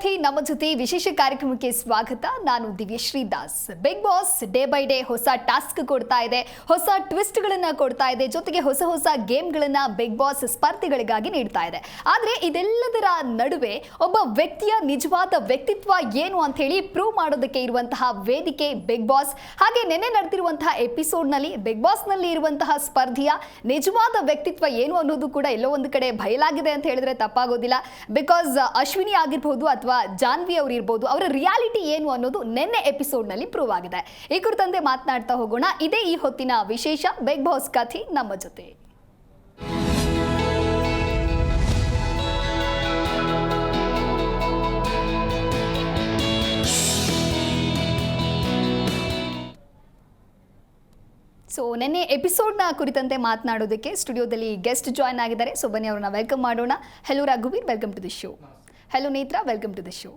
ಕಥೆ ನಮ್ಮ ಜೊತೆ ವಿಶೇಷ ಕಾರ್ಯಕ್ರಮಕ್ಕೆ ಸ್ವಾಗತ. ನಾನು Divyashree Das. Bigg Boss day by day ಹೊಸ ಟಾಸ್ಕ್ ಕೊಡ್ತಾ ಇದೆ. ಹೊಸ ಟ್ವಿಸ್ಟ್ಗಳನ್ನ ಕೊಡ್ತಾ ಇದೆ. ಜೊತೆಗೆ ಹೊಸ ಹೊಸ ಗೇಮ್ಗಳನ್ನ ಬಿಗ್ ಬಾಸ್ ಸ್ಪರ್ಧಿಗಳಿಗಾಗಿ ನೀಡ್ತಾ ಇದೆ. ಆದ್ರೆ ಇದೆಲ್ಲದರ ನಡುವೆ ಒಬ್ಬ ವ್ಯಕ್ತಿಯ ನಿಜವಾದ ವ್ಯಕ್ತಿತ್ವ ಏನು ಅಂತ ಹೇಳಿ ಪ್ರೂವ್ ಮಾಡೋದಕ್ಕೆ ಇರುವಂತಹ ವೇದಿಕೆ ಬಿಗ್ ಬಾಸ್ ಹಾಗೆ ನೆನ್ನೆ ನಡೆದಿರುವಂತಹ ಎಪಿಸೋಡ್ನಲ್ಲಿ ಬಿಗ್ ಬಾಸ್ನಲ್ಲಿ ಇರುವಂತಹ ಸ್ಪರ್ಧಿಯ ನಿಜವಾದ ವ್ಯಕ್ತಿತ್ವ ಏನು ಅನ್ನೋದು ಕೂಡ ಎಲ್ಲೋ ಒಂದು ಕಡೆ ಬಯಲಾಗಿದೆ ಅಂತ ಹೇಳಿದ್ರೆ ತಪ್ಪಾಗೋದಿಲ್ಲ. ಬಿಕಾಸ್ ಅಶ್ವಿನಿ ಆಗಿರ್ಬೋದು ಅಥವಾ ಜಾನ್ವಿ ಅವರು ಇರ್ಬೋದು, ಅವರ ರಿಯಾಲಿಟಿ ಏನು ಅನ್ನೋದು ನಿನ್ನೆ ಎಪಿಸೋಡ್ನಲ್ಲಿ ಪ್ರೂವ್ ಆಗಿದೆ. ಈ ಕುರಿತಂತೆ ಮಾತನಾಡ್ತಾ ಹೋಗೋಣ. ಇದೇ ಈ ಹೊತ್ತಿನ ವಿಶೇಷ ಬಿಗ್ ಬಾಸ್ ಕಥೆ ನಮ್ಮ ಜೊತೆ. ಸೊ ನಿನ್ನೆ ಎಪಿಸೋಡ್ನ ಕುರಿತಂತೆ ಮಾತನಾಡೋದಕ್ಕೆ ಸ್ಟುಡಿಯೋದಲ್ಲಿ ಗೆಸ್ಟ್ ಜಾಯ್ನ್ ಆಗಿದ್ದಾರೆ. ಸೊ ಬನ್ನಿ ಅವ್ರನ್ನ ವೆಲ್ಕಮ್ ಮಾಡೋಣ. Hello ರಘುವೀರ್. Welcome to the show hello Netra welcome to the show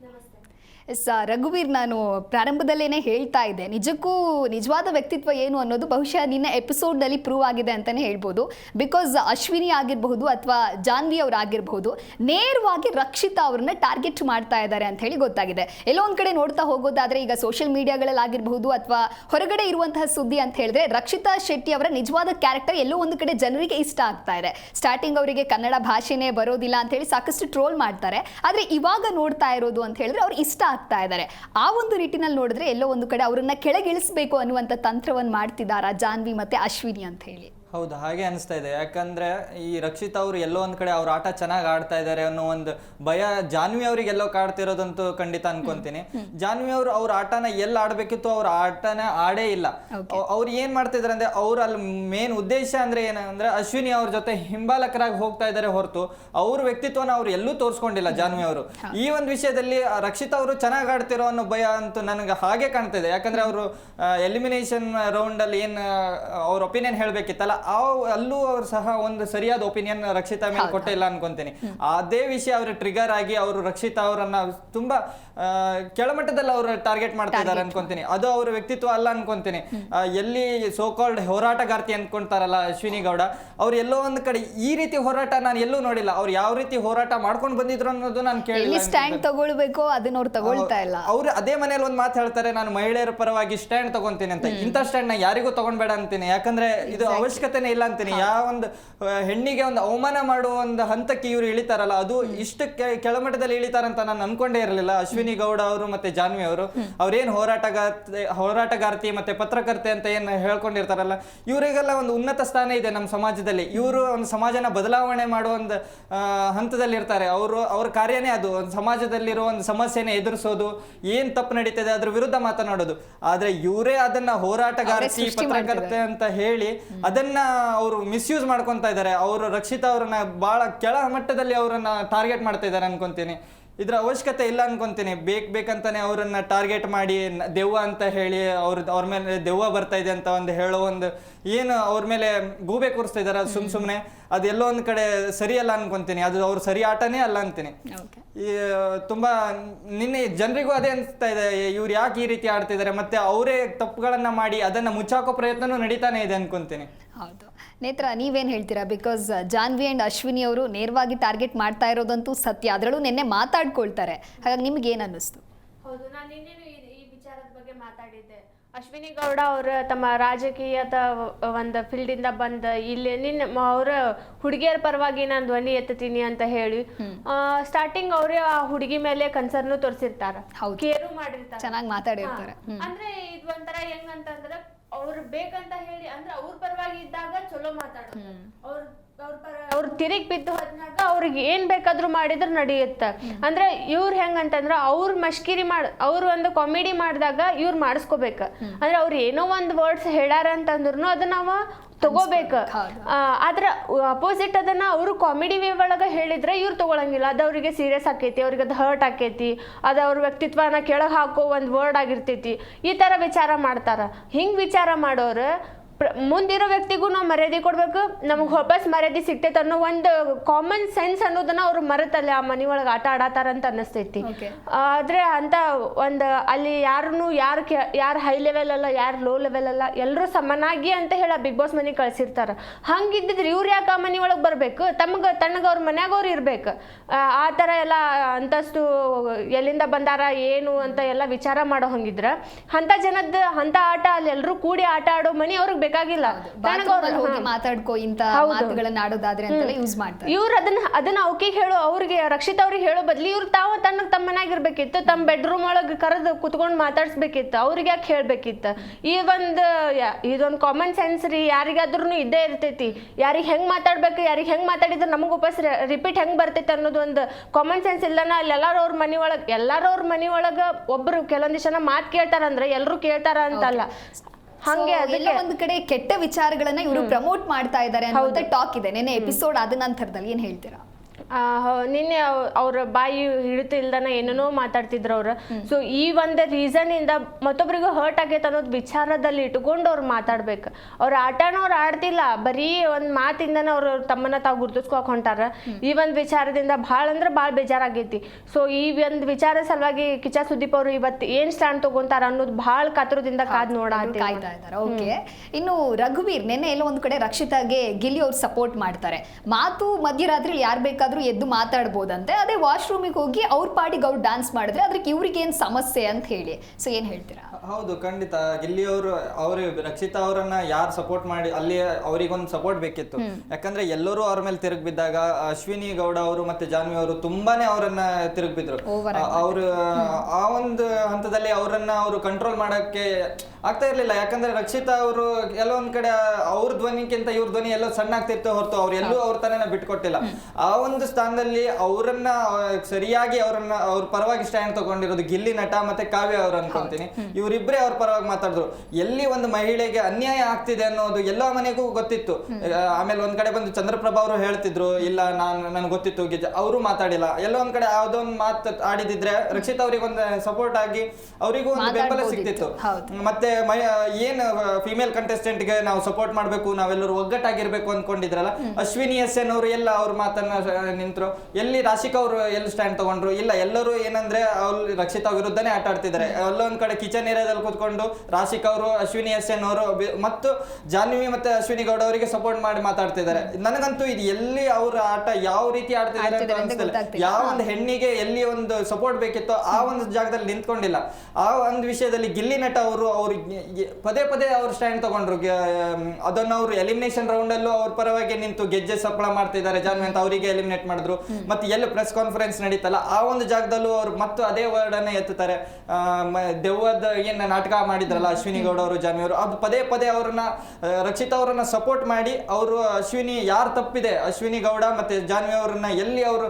yes ರಘುವೀರ್ ನಾನು ಪ್ರಾರಂಭದಲ್ಲೇನೆ ಹೇಳ್ತಾ ಇದ್ದೆ. ನಿಜಕ್ಕೂ ನಿಜವಾದ ವ್ಯಕ್ತಿತ್ವ ಏನು ಅನ್ನೋದು ಬಹುಶಃ ನಿನ್ನ ಎಪಿಸೋಡ್ನಲ್ಲಿ ಪ್ರೂವ್ ಆಗಿದೆ ಅಂತಲೇ ಹೇಳ್ಬೋದು. ಬಿಕಾಸ್ ಅಶ್ವಿನಿ ಆಗಿರಬಹುದು ಅಥವಾ ಜಾನ್ವಿ ಅವ್ರು ಆಗಿರಬಹುದು, ನೇರವಾಗಿ ರಕ್ಷಿತಾ ಅವ್ರನ್ನ ಟಾರ್ಗೆಟ್ ಮಾಡ್ತಾ ಇದ್ದಾರೆ ಅಂತ ಹೇಳಿ ಗೊತ್ತಾಗಿದೆ. ಎಲ್ಲೋ ಒಂದು ಕಡೆ ನೋಡ್ತಾ ಹೋಗೋದಾದ್ರೆ ಈಗ ಸೋಷಿಯಲ್ ಮೀಡಿಯಾಗಳಲ್ಲಿ ಆಗಿರಬಹುದು ಅಥವಾ ಹೊರಗಡೆ ಇರುವಂತಹ ಸುದ್ದಿ ಅಂತ ಹೇಳಿದ್ರೆ ರಕ್ಷಿತಾ ಶೆಟ್ಟಿ ಅವರ ನಿಜವಾದ ಕ್ಯಾರೆಕ್ಟರ್ ಎಲ್ಲೋ ಒಂದು ಕಡೆ ಜನರಿಗೆ ಇಷ್ಟ ಆಗ್ತಾ ಇದೆ. ಸ್ಟಾರ್ಟಿಂಗ್ ಅವರಿಗೆ ಕನ್ನಡ ಭಾಷೆನೇ ಬರೋದಿಲ್ಲ ಅಂತ ಹೇಳಿ ಸಾಕಷ್ಟು ಟ್ರೋಲ್ ಮಾಡ್ತಾರೆ. ಆದ್ರೆ ಇವಾಗ ನೋಡ್ತಾ ಇರೋದು ಅಂತ ಹೇಳಿದ್ರೆ ಅವ್ರು ಇಷ್ಟ ಆಗ್ತಾ ಇದ್ದಾರೆ. ಆ ಒಂದು ನಿಟ್ಟಿನಲ್ಲಿ ನೋಡಿದ್ರೆ ಎಲ್ಲೋ ಒಂದು ಕಡೆ ಅವರನ್ನ ಕೆಳಗಿಳಿಸಬೇಕು ಅನ್ನುವಂಥ ತಂತ್ರವನ್ನು ಮಾಡ್ತಿದ್ದಾರಾ ಜಾನ್ವಿ ಮತ್ತೆ ಅಶ್ವಿನಿ ಅಂತ ಹೇಳಿ. ಹೌದು ಹಾಗೆ ಅನಿಸ್ತಾ ಇದೆ. ಯಾಕಂದ್ರೆ ಈ ರಕ್ಷಿತ್ ಅವರು ಎಲ್ಲೋ ಒಂದ್ ಕಡೆ ಅವ್ರ ಆಟ ಚೆನ್ನಾಗಿ ಆಡ್ತಾ ಇದ್ದಾರೆ ಅನ್ನೋ ಒಂದು ಭಯ ಜಾನ್ವಿ ಅವ್ರಿಗೆ ಎಲ್ಲೋ ಕಾಡ್ತಿರೋದಂತೂ ಖಂಡಿತ ಅನ್ಕೊಂತೀನಿ. ಜಾನ್ವಿ ಅವರು ಅವ್ರ ಆಟನ ಎಲ್ಲಿ ಆಡ್ಬೇಕಿತ್ತು ಅವ್ರ ಆಟನ ಆಡೇ ಇಲ್ಲ. ಅವ್- ಅವ್ರು ಏನ್ ಮಾಡ್ತಿದಾರೆ ಅಂದ್ರೆ ಅವ್ರ ಅಲ್ಲಿ ಮೇನ್ ಉದ್ದೇಶ ಅಂದ್ರೆ ಏನಂದ್ರೆ ಅಶ್ವಿನಿ ಅವ್ರ ಜೊತೆ ಹಿಂಬಾಲಕರಾಗಿ ಹೋಗ್ತಾ ಇದ್ದಾರೆ ಹೊರತು ಅವ್ರ ವ್ಯಕ್ತಿತ್ವನ ಅವ್ರು ಎಲ್ಲೂ ತೋರಿಸ್ಕೊಂಡಿಲ್ಲ ಜಾನ್ವಿ ಅವರು. ಈ ಒಂದು ವಿಷಯದಲ್ಲಿ ರಕ್ಷಿತ್ ಅವರು ಚೆನ್ನಾಗಿ ಆಡ್ತಿರೋ ಅನ್ನೋ ಭಯ ಅಂತೂ ನನಗೆ ಹಾಗೆ ಕಾಣ್ತಾ ಇದೆ ಯಾಕಂದ್ರೆ ಅವರು ಎಲಿಮಿನೇಷನ್ ರೌಂಡ್ ಅಲ್ಲಿ ಏನ್ ಅವ್ರ ಒಪಿನಿಯನ್ ಹೇಳ್ಬೇಕಿತ್ತಲ್ಲ ಆ ಅಲ್ಲೂ ಅವ್ರು ಸಹ ಒಂದು ಸರಿಯಾದ ಒಪಿನಿಯನ್ ರಕ್ಷಿತಾ ಮೇಲೆ ಕೊಟ್ಟಿಲ್ಲ ಅನ್ಕೊಂತೀನಿ. ಅದೇ ವಿಷಯ ಅವ್ರ ಟ್ರಿಗರ್ ಆಗಿ ಅವರು ರಕ್ಷಿತಾ ಅವರನ್ನ ತುಂಬಾ ಕೆಳಮಟ್ಟದಲ್ಲಿ ಅವರು ಟಾರ್ಗೆಟ್ ಮಾಡ್ತಾ ಇದ್ದಾರೆ ಅನ್ಕೊಂತೀನಿ. ಅದು ಅವ್ರ ವ್ಯಕ್ತಿತ್ವ ಅಲ್ಲ ಅನ್ಕೊಂತೀನಿ. ಎಲ್ಲಿ ಸೋ ಕಾಲ್ಡ್ ಹೋರಾಟಗಾರ್ತಿ ಅನ್ಕೊಂತಾರಲ್ಲ ಅಶ್ವಿನಿ ಗೌಡ ಅವ್ರು ಎಲ್ಲೋ ಒಂದ್ ಕಡೆ ಈ ರೀತಿ ಹೋರಾಟ ನಾನು ಎಲ್ಲೂ ನೋಡಿಲ್ಲ. ಅವ್ರು ಯಾವ ರೀತಿ ಹೋರಾಟ ಮಾಡ್ಕೊಂಡು ಬಂದಿದ್ರು ಅನ್ನೋದು ನಾನು ಕೇಳಿ ಸ್ಟ್ಯಾಂಡ್ ತಗೊಳ್ಬೇಕು ಅದನ್ನ ಅವ್ರು ತಗೊಳ್ತಾ ಇಲ್ಲ. ಅವ್ರು ಅದೇ ಮನೇಲಿ ಒಂದ್ ಮಾತು ಹೇಳ್ತಾರೆ ನಾನು ಮಹಿಳೆಯರ ಪರವಾಗಿ ಸ್ಟ್ಯಾಂಡ್ ತಗೊಂತೀನಿ ಅಂತ. ಇಂಥ ಸ್ಟ್ಯಾಂಡ್ನ ಯಾರಿಗೂ ತಗೊಂಡ್ಬೇಡ ಅಂತೀನಿ. ಯಾಕಂದ್ರೆ ಇದು ಅವಶ್ಯಕತೆನೇ ಇಲ್ಲ ಅಂತೀನಿ. ಯಾವ ಒಂದು ಹೆಣ್ಣಿಗೆ ಒಂದು ಅವಮಾನ ಮಾಡುವ ಒಂದು ಹಂತಕ್ಕೆ ಇವರು ಇಳಿತಾರಲ್ಲ ಅದು ಇಷ್ಟು ಕೆಳಮಟ್ಟದಲ್ಲಿ ಇಳಿತಾರಂತ ನಾನು ಅನ್ಕೊಂಡೇ ಇರಲಿಲ್ಲ. ಅಶ್ವಿನಿ ಗೌಡ ಅವರು ಮತ್ತೆ ಜಾನ್ವಿ ಅವರು ಅವ್ರೇನ್ ಹೋರಾಟಗಾರ್ತಿ ಹೋರಾಟಗಾರ್ತಿ ಮತ್ತೆ ಪತ್ರಕರ್ತೆ ಅಂತ ಏನ್ ಹೇಳ್ಕೊಂಡಿರ್ತಾರಲ್ಲ ಇವರಿಗೆಲ್ಲ ಒಂದು ಉನ್ನತ ಸ್ಥಾನ ಇದೆ ನಮ್ಮ ಸಮಾಜದಲ್ಲಿ. ಇವರು ಒಂದು ಸಮಾಜನ ಬದಲಾವಣೆ ಮಾಡುವ ಒಂದು ಹಂತದಲ್ಲಿ ಇರ್ತಾರೆ ಅವರು ಅವ್ರ ಕಾರ್ಯನೇ ಅದು. ಒಂದು ಸಮಾಜದಲ್ಲಿರೋ ಒಂದು ಸಮಸ್ಯೆನ ಎದುರಿಸೋದು ಏನ್ ತಪ್ಪು ನಡೀತದೆ ಅದ್ರ ವಿರುದ್ಧ ಮಾತನಾಡೋದು. ಆದ್ರೆ ಇವರೇ ಅದನ್ನ ಹೋರಾಟಗಾರ್ತಿ ಪತ್ರಕರ್ತೆ ಅಂತ ಹೇಳಿ ಅದನ್ನ ಅವರು ಮಿಸ್ಯೂಸ್ ಮಾಡ್ಕೊತಾ ಇದ್ದಾರೆ ಅವರು ರಕ್ಷಿತಾ ಅವ್ರನ್ನ ಬಹಳ ಕೆಳ ಮಟ್ಟದಲ್ಲಿ ಅವರನ್ನ ಟಾರ್ಗೆಟ್ ಮಾಡ್ತಾ ಇದ್ದಾರೆ ಅನ್ಕೊಂತೀನಿ. ಇದ್ರ ಅವಶ್ಯಕತೆ ಇಲ್ಲ ಅನ್ಕೊಂತೀನಿ. ಬೇಕ್ ಬೇಕಂತಾನೆ ಅವರನ್ನ ಟಾರ್ಗೆಟ್ ಮಾಡಿ ದೆವ್ವ ಅಂತ ಹೇಳಿ ಅವ್ರ ಅವ್ರ ಮೇಲೆ ದೆವ್ವ ಬರ್ತಾ ಇದೆ ಅಂತ ಒಂದು ಹೇಳೋ ಒಂದು ಏನು ಅವ್ರ ಮೇಲೆ ಗೂಬೆ ಕೂರಿಸ್ತಾ ಇದಾರೆ ಸುಮ್ ಸುಮ್ನೆ. ಅದು ಎಲ್ಲೋ ಒಂದ್ ಕಡೆ ಸರಿಯಲ್ಲ ಅನ್ಕೊಂತೀನಿ. ಅದು ಅವ್ರ ಸರಿ ಆಟನೇ ಅಲ್ಲ ಅಂತೀನಿ. ಓಕೆ. ಈ ತುಂಬಾ ನಿನ್ನೆ ಜನರಿಗೂ ಅದೇ ಅನಿಸ್ತಾ ಇದೆ ಇವ್ರು ಯಾಕೆ ಈ ರೀತಿ ಆಡ್ತಿದ್ದಾರೆ ಮತ್ತೆ ಅವರೇ ತಪ್ಪುಗಳನ್ನ ಮಾಡಿ ಅದನ್ನ ಮುಚ್ಚಾಕೋ ಪ್ರಯತ್ನನೂ ನಡೀತಾನೆ ಇದೆ ಅನ್ಕೊಂತೀನಿ. ಹೌದು. ನೇತ್ರ ನೀವೇನು ಹೇಳ್ತೀರಾ? ಬಿಕಾಸ್ ಜಾನ್ವಿ ಅಂಡ್ ಅಶ್ವಿನಿ ಅವರು ನೇರವಾಗಿ ಟಾರ್ಗೆಟ್ ಮಾಡ್ತಾ ಇರೋದಂತೂ ಸತ್ಯ. ಅದರಲ್ಲೂ ನಿನ್ನೆ ಮಾತಾಡ್ಕೊಳ್ತಾರೆ. ಹಾಗಾಗಿ ನಿಮ್ಗೆ ಏನು ಅನ್ನಿಸ್ತು? ಹೌದು ನಾನು ನಿನ್ನೆ ಈ ಈ ವಿಚಾರದ ಬಗ್ಗೆ ಮಾತಾಡಿದ್ದೆ. ಅಶ್ವಿನಿ ಗೌಡ ಅವರ ತಮ್ಮ ರಾಜಕೀಯದ ಒಂದು ಫೀಲ್ಡಿಂದ ಬಂದ ಇಲ್ಲಿ ನಿನ್ನ ಅವರ ಹುಡುಗಿಯರ ಪರವಾಗಿ ನಾನು ಧ್ವನಿ ಎತ್ತತೀನಿ ಅಂತ ಹೇಳಿ ಸ್ಟಾರ್ಟಿಂಗ್ ಅವರೇ ಆ ಹುಡುಗಿ ಮೇಲೆ ಕನ್ಸರ್ನು ತೋರಿಸಿರ್ತಾರ. ಕೇರು ಮಾಡಿರ್ತಾರೆ. ಚೆನ್ನಾಗಿ ಮಾತಾಡಿರ್ತಾರೆ. ಅಂದ್ರೆ ಇದು ಒಂಥರ ಹೆಂಗಂತಂದ್ರ ಅವ್ರು ಬೇಕಂತ ಹೇಳಿ ಅಂದ್ರೆ ಅವ್ರ ಪರವಾಗಿ ಇದ್ದಾಗ ಚಲೋ ಮಾತಾಡೋದು. ಅವ್ರ ಅವ್ರ ಪರ ಅವ್ರ ತಿರುಗಿ ಬಿದ್ದು ಹೋದಾಗ ಅವ್ರಿಗೆ ಏನ್ ಬೇಕಾದ್ರೂ ಮಾಡಿದ್ರು ನಡೆಯುತ್ತೆ. ಅಂದ್ರೆ ಇವ್ರು ಹೆಂಗಂತಂದ್ರ ಅವ್ರ ಮಶ್ಕಿರಿ ಮಾಡ್ ಅವ್ರು ಒಂದು ಕಾಮಿಡಿ ಮಾಡಿದಾಗ ಇವ್ರು ಮಾಡಿಸ್ಕೋಬೇಕ. ಅಂದ್ರೆ ಅವ್ರು ಏನೋ ಒಂದು ವರ್ಡ್ಸ್ ಹೇಳಾರ ಅಂತಂದ್ರು ಅದನ್ನ ನಾವ ತಗೋಬೇಕು. ಆದ್ರ ಅಪೋಸಿಟ್ ಅದನ್ನ ಅವರು ಕಾಮಿಡಿ ವೇ ಒಳಗ ಹೇಳಿದ್ರೆ ಇವ್ರು ತಗೊಳಂಗಿಲ್ಲ. ಅದು ಅವ್ರಿಗೆ ಸೀರಿಯಸ್ ಆಕೈತಿ ಅವ್ರಿಗೆ ಅದು ಹರ್ಟ್ ಆಕೈತಿ ಅದು ಅವ್ರ ವ್ಯಕ್ತಿತ್ವನ ಕೆಳಗೆ ಹಾಕೋ ಒಂದು ವರ್ಡ್ ಆಗಿರ್ತೈತಿ. ಈ ತರ ವಿಚಾರ ಮಾಡ್ತಾರ. ಹಿಂಗ್ ವಿಚಾರ ಮಾಡೋರು ಮುಂದಿರೋ ವ್ಯಕ್ತಿಗೂ ನಾವು ಮರ್ಯಾದೆ ಕೊಡ್ಬೇಕು. ನಮಗೆ ವಾಪಸ್ ಮರ್ಯಾದೆ ಸಿಗ್ತೈತೆ ಅನ್ನೋ ಒಂದು ಕಾಮನ್ ಸೆನ್ಸ್ ಅನ್ನೋದನ್ನ ಅವ್ರು ಮರತಲ್ಲ ಆ ಮನೆ ಒಳಗೆ ಆಟ ಆಡತಾರ ಅಂತ ಅನ್ನಿಸ್ತೈತಿ. ಆದ್ರೆ ಅಂತ ಒಂದು ಅಲ್ಲಿ ಯಾರನ್ನು ಯಾರು ಯಾರು ಹೈ ಲೆವೆಲ್ ಅಲ್ಲ ಯಾರು ಲೋ ಲೆವೆಲ್ ಅಲ್ಲ ಎಲ್ಲರೂ ಸಮನಾಗಿ ಅಂತ ಹೇಳಿ ಬಿಗ್ ಬಾಸ್ ಮನೆಗೆ ಕಳ್ಸಿರ್ತಾರ. ಹಂಗಿದ್ದಿದ್ರೆ ಇವ್ರು ಯಾಕೆ ಆ ಮನೆ ಒಳಗೆ ಬರ್ಬೇಕು? ತಮ್ಗೆ ತಣ್ಣಗೆ ಅವ್ರ ಮನ್ಯಾಗ ಅವ್ರು ಇರ್ಬೇಕು. ಆ ಥರ ಎಲ್ಲ ಅಂತಸ್ತು ಎಲ್ಲಿಂದ ಬಂದಾರ ಏನು ಅಂತ ಎಲ್ಲ ವಿಚಾರ ಮಾಡೋ ಹಂಗಿದ್ರ ಅಂತ ಜನದ ಅಂಥ ಆಟ ಅಲ್ಲಿ ಎಲ್ಲರೂ ಕೂಡಿ ಆಟ ಆಡೋ ಮನಿ ಅವ್ರಿಗೆ ಬೇಕಾಗಿಲ್ಲ. ಹೋಗಿ ಮಾತಾಡ್ಕೋ ಇಂತ. ಮಾತುಗಳನ್ನ ಆಡೋದಾದ್ರೆ ಅಂತೆಲ್ಲ ಯೂಸ್ ಮಾಡ್ತಾರೆ. ಇವ್ರು ಅದನ್ನ ಅದನ್ನ ಅವಕಿಗೆ ಹೇಳೋ ಅವ್ರಿಗೆ ರಕ್ಷಿತ್ ಅವ್ರಿಗೆ ಹೇಳೋ ಬದ್ಲಿ ಇವ್ರು ತಾವ ತನ್ನ ತಮ್ಮ ಮನ್ಯಾಗ ಇರ್ಬೇಕಿತ್ತು ತಮ್ಮ ಬೆಡ್ರೂಮ್ ಒಳಗೆ ಕರೆದು ಕುತ್ಕೊಂಡು ಮಾತಾಡ್ಸ್ಬೇಕಿತ್ತು ಅವ್ರಿಗೆ ಯಾಕೆ ಹೇಳ್ಬೇಕಿತ್ತು? ಈ ಒಂದು ಇದೊಂದು ಕಾಮನ್ ಸೆನ್ಸ್ ರೀ ಯಾರಿಗಾದ್ರೂ ಇದ್ದೇ ಇರ್ತೈತಿ. ಯಾರಿಗೆ ಹೆಂಗ್ ಮಾತಾಡ್ಬೇಕು ಯಾರಿಗೆ ಹೆಂಗ್ ಮಾತಾಡಿದ್ರೆ ನಮಗೆ ವಾಪಸ್ ರಿಪೀಟ್ ಹೆಂಗ್ ಬರ್ತೈತೆ ಅನ್ನೋದು ಒಂದು ಕಾಮನ್ ಸೆನ್ಸ್ ಇಲ್ಲನ ಅಲ್ಲಿ ಎಲ್ಲಾರು ಅವ್ರ ಮನಿ ಒಳಗೆ ಎಲ್ಲಾರು ಅವ್ರ ಮನಿ ಒಳಗೆ ಒಬ್ರು ಕೆಲವೊಂದಿಷ್ಟು ಜನ ಮಾತು ಕೇಳ್ತಾರಂದ್ರೆ ಎಲ್ಲರೂ ಕೇಳ್ತಾರ ಅಂತಲ್ಲ. ಹಂಗೆ ಅದಕ್ಕೆ ಒಂದ್ ಕಡೆ ಕೆಟ್ಟ ವಿಚಾರಗಳನ್ನ ಇವರು ಪ್ರಮೋಟ್ ಮಾಡ್ತಾ ಇದ್ದಾರೆ ಅನ್ನೋ ಟಾಕ್ ಇದೆ. ನೆನೆ ಎಪಿಸೋಡ್ ಆದ ನಂತರದಲ್ಲಿ ಏನ್ ಹೇಳ್ತೀರಾ? ನಿನ್ನೆ ಅವ್- ಅವ್ರ ಬಾಯಿ ಹಿಡಿತಿಲ್ದನ ಏನೇನೋ ಮಾತಾಡ್ತಿದ್ರು ಅವ್ರು. ಸೊ ಈ ಒಂದು ರೀಸನ್ ಇಂದ ಮತ್ತೊಬ್ರಿಗೂ ಹರ್ಟ್ ಆಗೈತೆ ಅನ್ನೋದು ವಿಚಾರದಲ್ಲಿ ಇಟ್ಕೊಂಡು ಅವ್ರು ಮಾತಾಡ್ಬೇಕು. ಅವ್ರ ಆಟನ ಅವ್ರು ಆಡ್ತಿಲ್ಲ ಬರೀ ಒಂದ್ ಮಾತಿಂದನ ಅವ್ರು ತಮ್ಮನ್ನ ತಾವು ಗುರ್ತಿಸ್ಕೊಕ್ ಹೊಂಟಾರ. ಈ ಒಂದ್ ವಿಚಾರದಿಂದ ಭಾಳ ಅಂದ್ರೆ ಭಾಳ ಬೇಜಾರಾಗೈತಿ. ಸೊ ಈ ಒಂದ್ ವಿಚಾರ ಸಲುವಾಗಿ ಕಿಚ್ಚ ಸುದೀಪ್ ಅವರು ಇವತ್ತು ಏನ್ ಸ್ಟ್ಯಾಂಡ್ ತಗೊಂತಾರ ಅನ್ನೋದು ಭಾಳ ಕತ್ರದಿಂದ ಕಾದ್ ನೋಡ ಓಕೆ ಇನ್ನು ರಘುವೀರ್ ನೆನ್ನೆ ಎಲ್ಲ ಒಂದ್ ಕಡೆ ರಕ್ಷಿತಾಗೆ ಗಿಲ್ಲಿ ಅವ್ರು ಸಪೋರ್ಟ್ ಮಾಡ್ತಾರೆ. ಮಾತು ಮಧ್ಯರಾತ್ರಿ ಯಾರು ಬೇಕಾದ್ರೂ ಎದ್ದು ಮಾತಾಡ್ಬೋದಂತೆ, ಅದೇ ವಾಶ್ರೂಮಿಗೆ ಹೋಗಿ ಅವ್ರ ಪಾಡಿಗೆ ಅವ್ರು ಡ್ಯಾನ್ಸ್ ಮಾಡಿದ್ರೆ ಅದಕ್ಕೆ ಇವ್ರಿಗೆ ಏನ್ ಸಮಸ್ಯೆ ಅಂತ ಹೇಳಿ. ಸೊ ಏನು ಹೇಳ್ತೀರಾ? ಹೌದು ಖಂಡಿತ. ಗಿಲ್ಲಿ ಅವರು ಅವರು ರಕ್ಷಿತಾ ಅವರನ್ನ ಯಾರು ಸಪೋರ್ಟ್ ಮಾಡಿ ಅಲ್ಲಿ ಅವರಿಗೊಂದು ಸಪೋರ್ಟ್ ಬೇಕಿತ್ತು. ಯಾಕಂದ್ರೆ ಎಲ್ಲರೂ ಅವ್ರ ಮೇಲೆ ತಿರುಗಿ ಬಿದ್ದಾಗ ಅಶ್ವಿನಿ ಗೌಡ ಅವರು ಮತ್ತೆ ಜಾನ್ವಿ ಅವರು ತುಂಬಾನೇ ಅವರನ್ನ ತಿರುಗಿ ಬಿದ್ರು ಅವರು ಆ ಒಂದು ಹಂತದಲ್ಲಿ ಅವರನ್ನ ಅವರು ಕಂಟ್ರೋಲ್ ಮಾಡಕ್ಕೆ ಆಗ್ತಾ ಇರ್ಲಿಲ್ಲ. ಯಾಕಂದ್ರೆ ರಕ್ಷಿತಾ ಅವರು ಕೆಲವೊಂದ್ ಕಡೆ ಅವ್ರ ಧ್ವನಿಗಿಂತ ಇವ್ರ ಧ್ವನಿ ಎಲ್ಲೋ ಸಣ್ಣ ಆಗ್ತಿತ್ತು ಹೊರತು ಅವ್ರು ಎಲ್ಲೂ ಅವ್ರ ತನನ ಬಿಟ್ಕೊಟ್ಟಿಲ್ಲ. ಆ ಒಂದು ಸ್ಥಾನದಲ್ಲಿ ಅವರನ್ನ ಸರಿಯಾಗಿ ಅವರನ್ನ ಅವ್ರ ಪರವಾಗಿ ಸ್ಟ್ಯಾಂಡ್ ತಗೊಂಡಿರೋದು ಗಿಲ್ಲಿ ನಟ ಮತ್ತೆ ಕಾವ್ಯ ಅವ್ರು ಅನ್ಕೊಂತೀನಿ. ಇವರಿಬ್ಬರೇ ಅವ್ರ ಪರವಾಗಿ ಮಾತಾಡಿದ್ರು. ಎಲ್ಲಿ ಒಂದು ಮಹಿಳೆಗೆ ಅನ್ಯಾಯ ಆಗ್ತಿದೆ ಅನ್ನೋದು ಎಲ್ಲ ಮನೆಗೂ ಗೊತ್ತಿತ್ತು. ಆಮೇಲೆ ಒಂದ್ ಕಡೆ ಬಂದು ಚಂದ್ರಪ್ರಭಾ ಅವರು ಹೇಳ್ತಿದ್ರು ಇಲ್ಲ ನಾನು ನನ್ಗೆ ಗೊತ್ತಿತ್ತು ಗಿಜ ಅವರು ಮಾತಾಡಿಲ್ಲ. ಎಲ್ಲ ಒಂದ್ ಕಡೆ ಯಾವುದೋ ಒಂದು ಮಾತು ಆಡಿದಿದ್ರೆ ರಕ್ಷಿತ್ ಅವ್ರಿಗೆ ಒಂದು ಸಪೋರ್ಟ್ ಆಗಿ ಅವರಿಗೂ ಒಂದು ಬೆಂಬಲ ಸಿಗ್ತಿತ್ತು. ಮತ್ತೆ ಏನ್ ಫಿಮೇಲ್ಗೆ ನಾವು ಸಪೋರ್ಟ್ ಮಾಡ್ಬೇಕು ನಾವೆಲ್ಲರೂ ಒಗ್ಗಟ್ಟಾಗಿರ್ಬೇಕು ಅನ್ಕೊಂಡಿದ್ರಲ್ಲ ಅಶ್ವಿನಿ ಎಸ್ ಎನ್ ಅವರು ಎಲ್ಲ ಅವ್ರ ಮಾತನ್ನ ನಿಂತರು ನಿಂತ್ರು. ಎಲ್ಲಿ ರಾಶಿಕಾ ಅವರು ಎಲ್ಲಿ ಸ್ಟ್ಯಾಂಡ್ ತಗೊಂಡ್ರು? ಇಲ್ಲ ಎಲ್ಲರೂ ಏನಂದ್ರೆ ಅವ್ರು ರಕ್ಷಿತಾ ವಿರುದ್ಧನೇ ಆಟ ಆಡ್ತಿದ್ದಾರೆ. ಎಲ್ಲೊಂದ್ ಕಡೆ ಕಿಚನ್ ಏರಿಯಾದಲ್ಲಿ ಕೂತ್ಕೊಂಡು ರಾಶಿಕ್ ಅವರು ಅಶ್ವಿನಿ ಎಸ್ ಎನ್ ಅವರು ಮತ್ತು ಜಾನ್ವಿ ಮತ್ತೆ ಅಶ್ವಿನಿ ಗೌಡ ಅವರಿಗೆ ಸಪೋರ್ಟ್ ಮಾಡಿ ಮಾತಾಡ್ತಿದ್ದಾರೆ. ನನಗಂತೂ ಇದು ಎಲ್ಲಿ ಅವರ ಆಟ ಯಾವ ರೀತಿ ಆಡ್ತಿದ್ದಾರೆ ಅಂತ ಅನ್ಸ್ತಿಲ್ಲ. ಯಾವ ಒಂದು ಹೆಣ್ಣಿಗೆ ಎಲ್ಲಿ ಒಂದು ಸಪೋರ್ಟ್ ಬೇಕಿತ್ತೋ ಆ ಒಂದು ಜಾಗದಲ್ಲಿ ನಿಂತ್ಕೊಂಡಿಲ್ಲ. ಆ ಒಂದು ವಿಷಯದಲ್ಲಿ ಗಿಲ್ಲಿ ನಟ ಅವರು ಅವ್ರು ಪದೇ ಪದೇ ಅವ್ರ ಸ್ಟ್ಯಾಂಡ್ ತಗೊಂಡ್ರು. ಅದನ್ನು ಅವರು ಎಲಿಮಿನೇಷನ್ ರೌಂಡ್ ಅಲ್ಲೂ ಅವ್ರ ಪರವಾಗಿ ನಿಂತು ಗೆಜ್ಜೆ ಸಪ್ಪಳ ಮಾಡ್ತಿದ್ದಾರೆ. ಜಾನ್ವಿ ಅಂತ ಅವರಿಗೆ ಎಲಿಮಿನೇಟ್ ಮಾಡಿದ್ರು. ಮತ್ತೆ ಎಲ್ಲ ಪ್ರೆಸ್ ಕಾನ್ಫರೆನ್ಸ್ ನಡೀತಲ್ಲ. ಆ ಒಂದು ಜಾಗದಲ್ಲೂ ಅವ್ರು ಮತ್ತು ಅದೇ ವರ್ಡ್ ಅನ್ನ ಎತ್ತುತ್ತಾರೆ. ದೆವ್ವದ ಏನ್ ನಾಟಕ ಮಾಡಿದ್ರಲ್ಲ ಅಶ್ವಿನಿ ಗೌಡ ಅವರು ಜಾನ್ವಿ ಅವರು ಅದು ಪದೇ ಪದೇ ಅವ್ರನ್ನ ರಕ್ಷಿತ್ ಅವರನ್ನ ಸಪೋರ್ಟ್ ಮಾಡಿ ಅವರು ಅಶ್ವಿನಿ ಯಾರು ತಪ್ಪಿದೆ ಅಶ್ವಿನಿ ಗೌಡ ಮತ್ತೆ ಜಾನ್ವಿ ಅವರನ್ನ ಎಲ್ಲಿ ಅವರು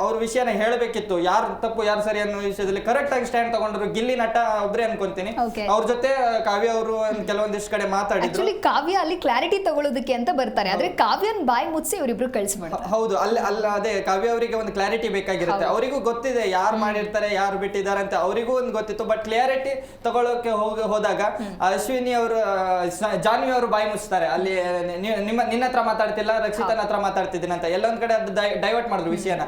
ಅವ್ರ ವಿಷಯನ ಹೇಳಬೇಕಿತ್ತು ಯಾರು ತಪ್ಪು ಯಾರು ಸರಿ ಅನ್ನೋ ವಿಷಯದಲ್ಲಿ ಕರೆಕ್ಟ್ ಆಗಿ ಸ್ಟ್ಯಾಂಡ್ ತಗೊಂಡ್ರು ಗಿಲ್ಲಿ ನಟ ಒಬ್ರೆ ಅನ್ಕೊಂತೀನಿ. ಅವ್ರ ಜೊತೆ ಕಾವ್ಯ ಅವರು ಕೆಲವೊಂದಿಷ್ಟು ಕಡೆ ಮಾತಾಡಿದ್ರು. ಕಾವ್ಯ ಅಲ್ಲಿ ಕ್ಲಾರಿಟಿ ತಗೊಳ್ಳೋದಕ್ಕೆ ಅಂತ ಬರ್ತಾರೆ. ಆದ್ರೆ ಕಾವ್ಯನ್ ಬಾಯಿ ಮುಚ್ಚಿ ಇವರಿಬ್ರು ಕಳಿಸ್ಬಿಡ್ತಾರೆ ಹ- ಹೌದು. ಅಲ್ಲಿ ಅಲ್ಲ ಅದೇ ಕಾವ್ಯ ಅವರಿಗೆ ಒಂದು ಕ್ಲಾರಿಟಿ ಬೇಕಾಗಿರುತ್ತೆ. ಅವರಿಗೂ ಗೊತ್ತಿದೆ ಯಾರು ಮಾಡಿರ್ತಾರೆ ಯಾರು ಬಿಟ್ಟಿದ್ದಾರೆ ಅಂತ. ಅವರಿಗೂ ಒಂದು ಗೊತ್ತಿತ್ತು. ಬಟ್ ಕ್ಲಿಯಾರಿಟಿ ತಗೊಳ್ಳೋಕೆ ಹೋಗಿ ಹೋದಾಗ ಅಶ್ವಿನಿ ಅವರು ಜಾನ್ವಿ ಅವರು ಬಾಯಿ ಮುಚ್ತಾರೆ. ಅಲ್ಲಿ ನಿಮ್ಮ ನಿನ್ನ ಹತ್ರ ಮಾತಾಡ್ತಿಲ್ಲ ರಕ್ಷಿತನ ಹತ್ರ ಮಾತಾಡ್ತಿದ್ದೀನಿ ಅಂತ. ಎಲ್ಲೊಂದ್ ಕಡೆ ಅದು ಡೈವರ್ಟ್ ಮಾಡಿದ್ರು ವಿಷಯನ.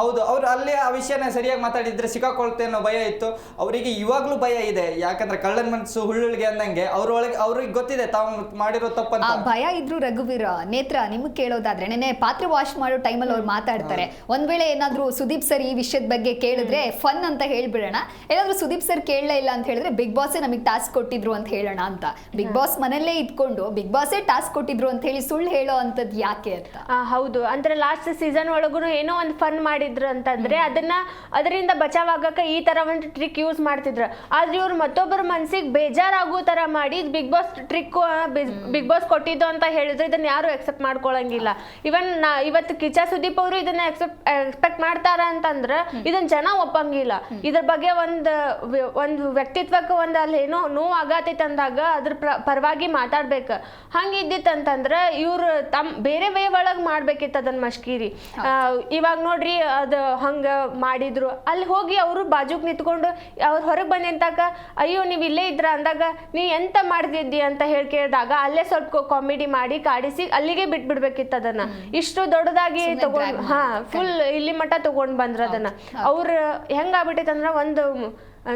ಹೌದು ಅವ್ರು ಅಲ್ಲಿ ಆ ವಿಷಯನ ಸರಿಯಾಗಿ ಮಾತಾಡಿದ್ರೆ ಸಿಕ್ಕಾಕೊಳ್ತೆ ಅನ್ನೋ ಭಯ ಇತ್ತು. ಅವರಿಗೆ ಇವಾಗ್ಲೂ ಭಯ ಇದೆ. ಯಾಕಂದ್ರೆ ಕಳ್ಳನ ಮನಸ್ಸು ಹುಳ್ಳುಳಿಗೆ ಅಂದಂಗೆ ಅವ್ರೊಳಗೆ ಅವ್ರಿಗೆ ಗೊತ್ತಿದೆ ತಾವು ಮಾಡಿರೋ ತಪ್ಪು ಭಯ ಇದ್ರು ರಘುವೀರ ನೇತ್ರ ನಿಮ್ಗೆ ಕೇಳೋದಾದ್ರೆ ನೆನೆ ಪಾತ್ರೆ ವಾಶ್ ಮಾಡೋ ಟೈಮಲ್ಲಿ ಅವ್ರು ಮಾತಾಡ್ತಾರೆ. ಒಂದ್ ವೇಳೆ ಏನಾದ್ರೂ ಸುದೀಪ್ ಸರ್ ಈ ವಿಷಯದ ಬಗ್ಗೆ ಕೇಳಿದ್ರೆ ಫನ್ ಅಂತ ಹೇಳ್ಬಿಡೋಣ. ಏನಾದ್ರೂ ಸುದೀಪ್ ಸರ್ ಕೇಳಲೇ ಇಲ್ಲ ಅಂತ ಹೇಳಿದ್ರೆ ಬಿಗ್ ಬಾಸೇ ನಮಗೆ ಟಾಸ್ಕ್ ಕೊಟ್ಟಿದ್ರು ಅಂತ ಹೇಳೋಣ ಅಂತ. ಬಿಗ್ ಬಾಸ್ ಮನೆಯಲ್ಲೇ ಇದ್ಕೊಂಡು ಬಿಗ್ ಬಾಸೇ ಟಾಸ್ಕ್ ಕೊಟ್ಟಿದ್ರು ಅಂತ ಹೇಳಿ ಸುಳ್ಳು ಹೇಳೋ ಅಂತದ್ದು ಯಾಕೆ ಅಂತ? ಆ, ಹೌದು. ಅಂದ್ರೆ ಲಾಸ್ಟ್ ಸೀಸನ್ ಒಳಗೂ ಏನೋ ಒಂದು ಫನ್ ಮಾಡಿದ್ರು ಅಂತಂದ್ರೆ ಅದನ್ನ ಅದರಿಂದ ಬಚಾವ್ ಆಗಕ್ಕೆ ಈ ತರ ಒಂದು ಟ್ರಿಕ್ ಯೂಸ್ ಮಾಡ್ತಿದ್ರು. ಆದ್ರೆ ಇವ್ರು ಮತ್ತೊಬ್ಬರ ಮನ್ಸಿಗೆ ಬೇಜಾರಾಗೋ ತರ ಮಾಡಿ Bigg Boss trick Bigg Boss ಕೊಟ್ಟಿದ್ದು ಅಂತ ಹೇಳಿದ್ರೆ ಇದನ್ನ ಯಾರು ಎಕ್ಸೆಪ್ಟ್ ಮಾಡ್ಕೊಳಂಗಿಲ್ಲ. ಇವನ್ ನಾ ಇವತ್ತು ಕಿಚ ಸುದೀಪ್ ಅವರು ಇದನ್ನ ಎಕ್ಸೆಪ್ಟ್ ಎಕ್ಸ್ಪೆಕ್ಟ್ ಮಾಡ್ತಾರ ಅಂತಂದ್ರೆ ಇದನ್ನ ಜನ ಒಪ್ಪಂಗಿಲ್ಲ. ಇದ್ರ ಬಗ್ಗೆ ಒಂದು ಒಂದು ವ್ಯಕ್ತಿ ವ್ಯಕ್ತಿತ್ವಕ್ಕೆ ಒಂದು ಅಲ್ಲಿ ಏನೋ ನೋವು ಆಗತೈತೆ ಅಂದಾಗ ಅದ್ರ ಪ್ರ ಪರವಾಗಿ ಮಾತಾಡ್ಬೇಕು. ಹಂಗೆ ಇದ್ದಿತ್ತಂತಂದ್ರೆ ಇವ್ರು ತಮ್ಮ ಬೇರೆ ವೇ ಒಳಗೆ ಮಾಡ್ಬೇಕಿತ್ತು ಅದನ್ನ ಮಶ್ಕೀರಿ ಇವಾಗ ನೋಡ್ರಿ ಅದು ಹಂಗೆ ಮಾಡಿದ್ರು. ಅಲ್ಲಿ ಹೋಗಿ ಅವರು ಬಾಜುಕ್ ನಿಂತ್ಕೊಂಡು ಅವ್ರು ಹೊರಗೆ ಬಂದ ಅಯ್ಯೋ ನೀವು ಇಲ್ಲೇ ಇದ್ರ ಅಂದಾಗ ನೀ ಎಂತ ಮಾಡ್ತಿದ್ದಿ ಅಂತ ಹೇಳಿ ಕೇಳಿದಾಗ ಅಲ್ಲೇ ಸ್ವಲ್ಪ ಕಾಮಿಡಿ ಮಾಡಿ ಕಾಡಿಸಿ ಅಲ್ಲಿಗೆ ಬಿಟ್ಬಿಡ್ಬೇಕಿತ್ತು ಅದನ್ನ. ಇಷ್ಟು ದೊಡ್ಡದಾಗಿ ತಗೊಂಡು ಹಾ ಫುಲ್ ಇಲ್ಲಿ ಮಟ್ಟ ತಗೊಂಡ್ ಬಂದ್ರ ಅದನ್ನ. ಅವ್ರ ಹೆಂಗ್ ಆಗ್ಬಿಟ್ಟೈತೆ ಅಂದ್ರ ಒಂದು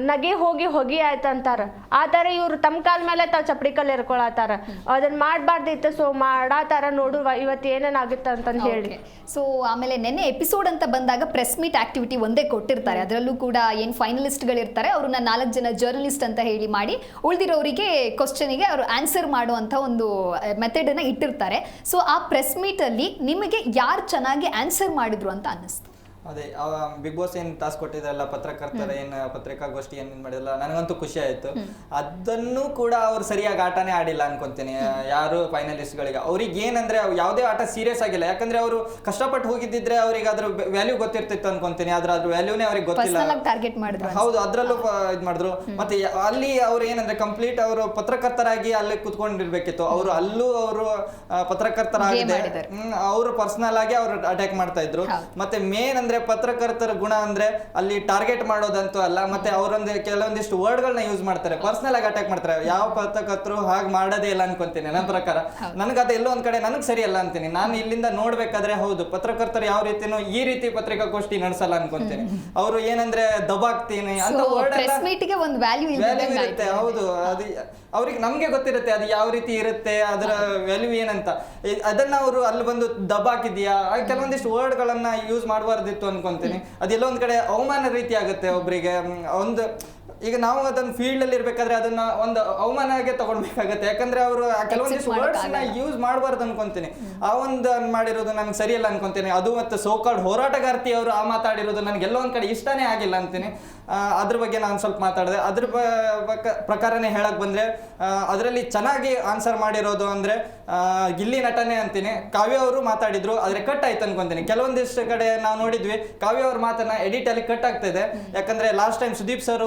ನಗೆ ಹೋಗಿ ಹೊಗಿ ಆಯ್ತು ಅಂತಾರ ಆ ಥರ ಇವ್ರು ತಮ್ಮ ಕಾಲ್ ಮೇಲೆ ತಾವು ಚಪ್ಪಡಿ ಕಲ್ಲು ಎರ್ಕೊಳತಾರ ಅದನ್ನ ಮಾಡಬಾರ್ದಿತ್ತು ಸೊ ಮಾಡಾತಾರ ನೋಡು ಇವತ್ತು ಏನೇನ್ ಆಗುತ್ತೆ ಅಂತಂದ್ ಹೇಳಿ ಸೊ ಆಮೇಲೆ ನೆನ್ನೆ ಎಪಿಸೋಡ್ ಅಂತ ಬಂದಾಗ ಪ್ರೆಸ್ ಮೀಟ್ ಆಕ್ಟಿವಿಟಿ ಒಂದೇ ಕೊಟ್ಟಿರ್ತಾರೆ. ಅದರಲ್ಲೂ ಕೂಡ ಏನು ಫೈನಲಿಸ್ಟ್ಗಳಿರ್ತಾರೆ ಅವ್ರನ್ನ ನಾಲ್ಕು ಜನ ಜರ್ನಲಿಸ್ಟ್ ಅಂತ ಹೇಳಿ ಮಾಡಿ ಉಳಿದಿರೋರಿಗೆ ಕ್ವಶನಿಗೆ ಅವರು ಆನ್ಸರ್ ಮಾಡುವಂಥ ಒಂದು ಮೆಥಡನ್ನು ಇಟ್ಟಿರ್ತಾರೆ. ಸೊ ಆ ಪ್ರೆಸ್ ಮೀಟಲ್ಲಿ ನಿಮಗೆ ಯಾರು ಚೆನ್ನಾಗಿ ಆನ್ಸರ್ ಮಾಡಿದ್ರು ಅಂತ ಅನ್ನಿಸ್ತು? ಅದೇ ಬಿಗ್ ಬಾಸ್ ಏನ್ ತಾಸ್ ಕೊಟ್ಟಿದ್ರಲ್ಲ ಪತ್ರಕರ್ತರ ಏನ್ ಪತ್ರಿಕಾಗೋಷ್ಠಿ ಏನ್ ಮಾಡಿಲ್ಲ ನನಗಂತೂ ಖುಷಿ ಆಯ್ತು. ಅದನ್ನು ಕೂಡ ಅವ್ರು ಸರಿಯಾಗಿ ಆಟನೇ ಆಡಿಲ್ಲ ಅನ್ಕೊಂತೀನಿ. ಯಾರು ಫೈನಲಿಸ್ಟ್ ಗಳಿಗೆ ಅವ್ರಿಗೆ ಏನಂದ್ರೆ ಯಾವುದೇ ಆಟ ಸೀರಿಯಸ್ ಆಗಿಲ್ಲ. ಯಾಕಂದ್ರೆ ಅವರು ಕಷ್ಟಪಟ್ಟು ಹೋಗಿದ್ದಿದ್ರೆ ಅವ್ರಿಗೆ ಅದ್ರ ವ್ಯಾಲ್ಯೂ ಗೊತ್ತಿರ್ತಿತ್ತು ಅನ್ಕೊಂತೀನಿ. ಆದ್ರೆ ಅದ್ರ ವ್ಯಾಲ್ಯೂನೇ ಅವ್ರಿಗೆ ಗೊತ್ತಿಲ್ಲ. ಟಾರ್ಗೆಟ್ ಮಾಡಿದ್ರು ಹೌದು ಅದ್ರಲ್ಲೂ ಇದ್ ಮಾಡಿದ್ರು. ಮತ್ತೆ ಅಲ್ಲಿ ಅವ್ರು ಏನಂದ್ರೆ ಕಂಪ್ಲೀಟ್ ಅವರು ಪತ್ರಕರ್ತರಾಗಿ ಅಲ್ಲಿ ಕುತ್ಕೊಂಡಿರ್ಬೇಕಿತ್ತು. ಅವರು ಅಲ್ಲೂ ಅವರು ಪತ್ರಕರ್ತರಾಗಿದೆ. ಅವರು ಪರ್ಸನಲ್ ಆಗಿ ಅವ್ರು ಅಟ್ಯಾಕ್ ಮಾಡ್ತಾ ಇದ್ರು. ಮತ್ತೆ ಮೇನ್ ಅಂದ್ರೆ ಪತ್ರಕರ್ತರ ಗುಣ ಅಂದ್ರೆ ಅಲ್ಲಿ ಟಾರ್ಗೆಟ್ ಮಾಡೋದಂತೂ ಅಲ್ಲ ಮತ್ತೆ ಅವರೊಂದು ಕೆಲವೊಂದಿಷ್ಟು ವರ್ಡ್ಗಳನ್ನ ಯೂಸ್ ಮಾಡ್ತಾರೆ ಪರ್ಸನಲ್ ಆಗಿ ಅಟ್ಯಾಕ್ ಮಾಡ್ತಾರೆ. ಯಾವ ಪತ್ರಕರ್ತರು ಹಾಗೆ ಮಾಡೋದೇ ಇಲ್ಲ ಅನ್ಕೊಂತೀನಿ ನನ್ನ ಪ್ರಕಾರ. ನನಗೆ ಅದು ಎಲ್ಲೋ ಒಂದ್ ಕಡೆ ನನಗೆ ಸರಿ ಅಲ್ಲ ಅಂತೀನಿ. ನಾನು ಇಲ್ಲಿಂದ ನೋಡ್ಬೇಕಾದ್ರೆ ಹೌದು ಪತ್ರಕರ್ತರು ಯಾವ ರೀತಿನೂ ಈ ರೀತಿ ಪತ್ರಿಕಾಗೋಷ್ಠಿ ನಡೆಸಲ್ಲ ಅನ್ಕೊಂತೀನಿ. ಅವರು ಏನಂದ್ರೆ ದಬಾಕ್ತೀನಿ ಅಂತ ವರ್ಡ್ ಒಂದು ವ್ಯಾಲ್ಯೂ ಇರುತ್ತೆ ಹೌದು. ಅದು ಅವ್ರಿಗೆ ನಮ್ಗೆ ಗೊತ್ತಿರುತ್ತೆ ಅದು ಯಾವ ರೀತಿ ಇರುತ್ತೆ ಅದರ ವ್ಯಾಲ್ಯೂ ಏನಂತ. ಅದನ್ನ ಅವರು ಅಲ್ಲಿ ಬಂದು ದಬಾಕಿದ್ಯಾ? ಕೆಲವೊಂದಿಷ್ಟು ವರ್ಡ್ಗಳನ್ನ ಯೂಸ್ ಮಾಡಬಾರ್ದಿತ್ತು. ಅನ್ಕೊಂತೀನಿ. ಅದೆಲ್ಲ ಒಂದ್ ಕಡೆ ಅವಮಾನ ರೀತಿ ಆಗುತ್ತೆ ಒಬ್ರಿಗೆ. ಒಂದು ಈಗ ನಾವು ಅದನ್ನ ಫೀಲ್ಡ್ ಅಲ್ಲಿ ಇರ್ಬೇಕಾದ್ರೆ ಅದನ್ನ ಒಂದು ಅವಮಾನಗೆ ತಗೊಳ್ಬೇಕಾಗತ್ತೆ. ಯಾಕಂದ್ರೆ ಅವರು ಕೆಲವೊಂದಿಷ್ಟು Accept ವರ್ಡ್ಸ್ನ ಯೂಸ್ ಮಾಡಬಾರ್ದು ಅನ್ಕೊಂತೀನಿ. ಆ ಒಂದು ಮಾಡಿರೋದು ನನ್ಗೆ ಸರಿಯಲ್ಲ ಅನ್ಕೊಂತೀನಿ. ಅದು ಮತ್ತೆ ಸೋಕಾಲ್ಡ್ ಹೋರಾಟಗಾರ್ತಿ ಅವರು ಆ ಮಾತಾಡಿರೋದು ನನಗೆ ಎಲ್ಲೋ ಒಂದ್ ಕಡೆ ಇಷ್ಟನೇ ಆಗಿಲ್ಲ ಅಂತೀನಿ ಅದ್ರ ಬಗ್ಗೆ ನಾನು ಸ್ವಲ್ಪ ಮಾತಾಡಿದೆ. ಅದ್ರ ಪ್ರಕಾರನೇ ಹೇಳಕ್ ಬಂದ್ರೆ ಅದರಲ್ಲಿ ಚೆನ್ನಾಗಿ ಆನ್ಸರ್ ಮಾಡಿರೋದು ಅಂದ್ರೆ ಗಿಲ್ಲಿ ನಟನೆ ಅಂತೀನಿ. ಕಾವ್ಯ ಅವರು ಮಾತಾಡಿದ್ರು, ಆದರೆ ಕಟ್ ಆಯ್ತು ಅನ್ಕೊಂತೀನಿ. ಕೆಲವೊಂದಿಷ್ಟು ಕಡೆ ನಾವು ನೋಡಿದ್ವಿ, ಕಾವ್ಯ ಅವ್ರ ಮಾತನ್ನ ಎಡಿಟ್ ಅಲ್ಲಿ ಕಟ್ ಆಗ್ತಾ ಇದೆ ಯಾಕಂದ್ರೆ ಲಾಸ್ಟ್ ಟೈಮ್ ಸುದೀಪ್ ಸರ್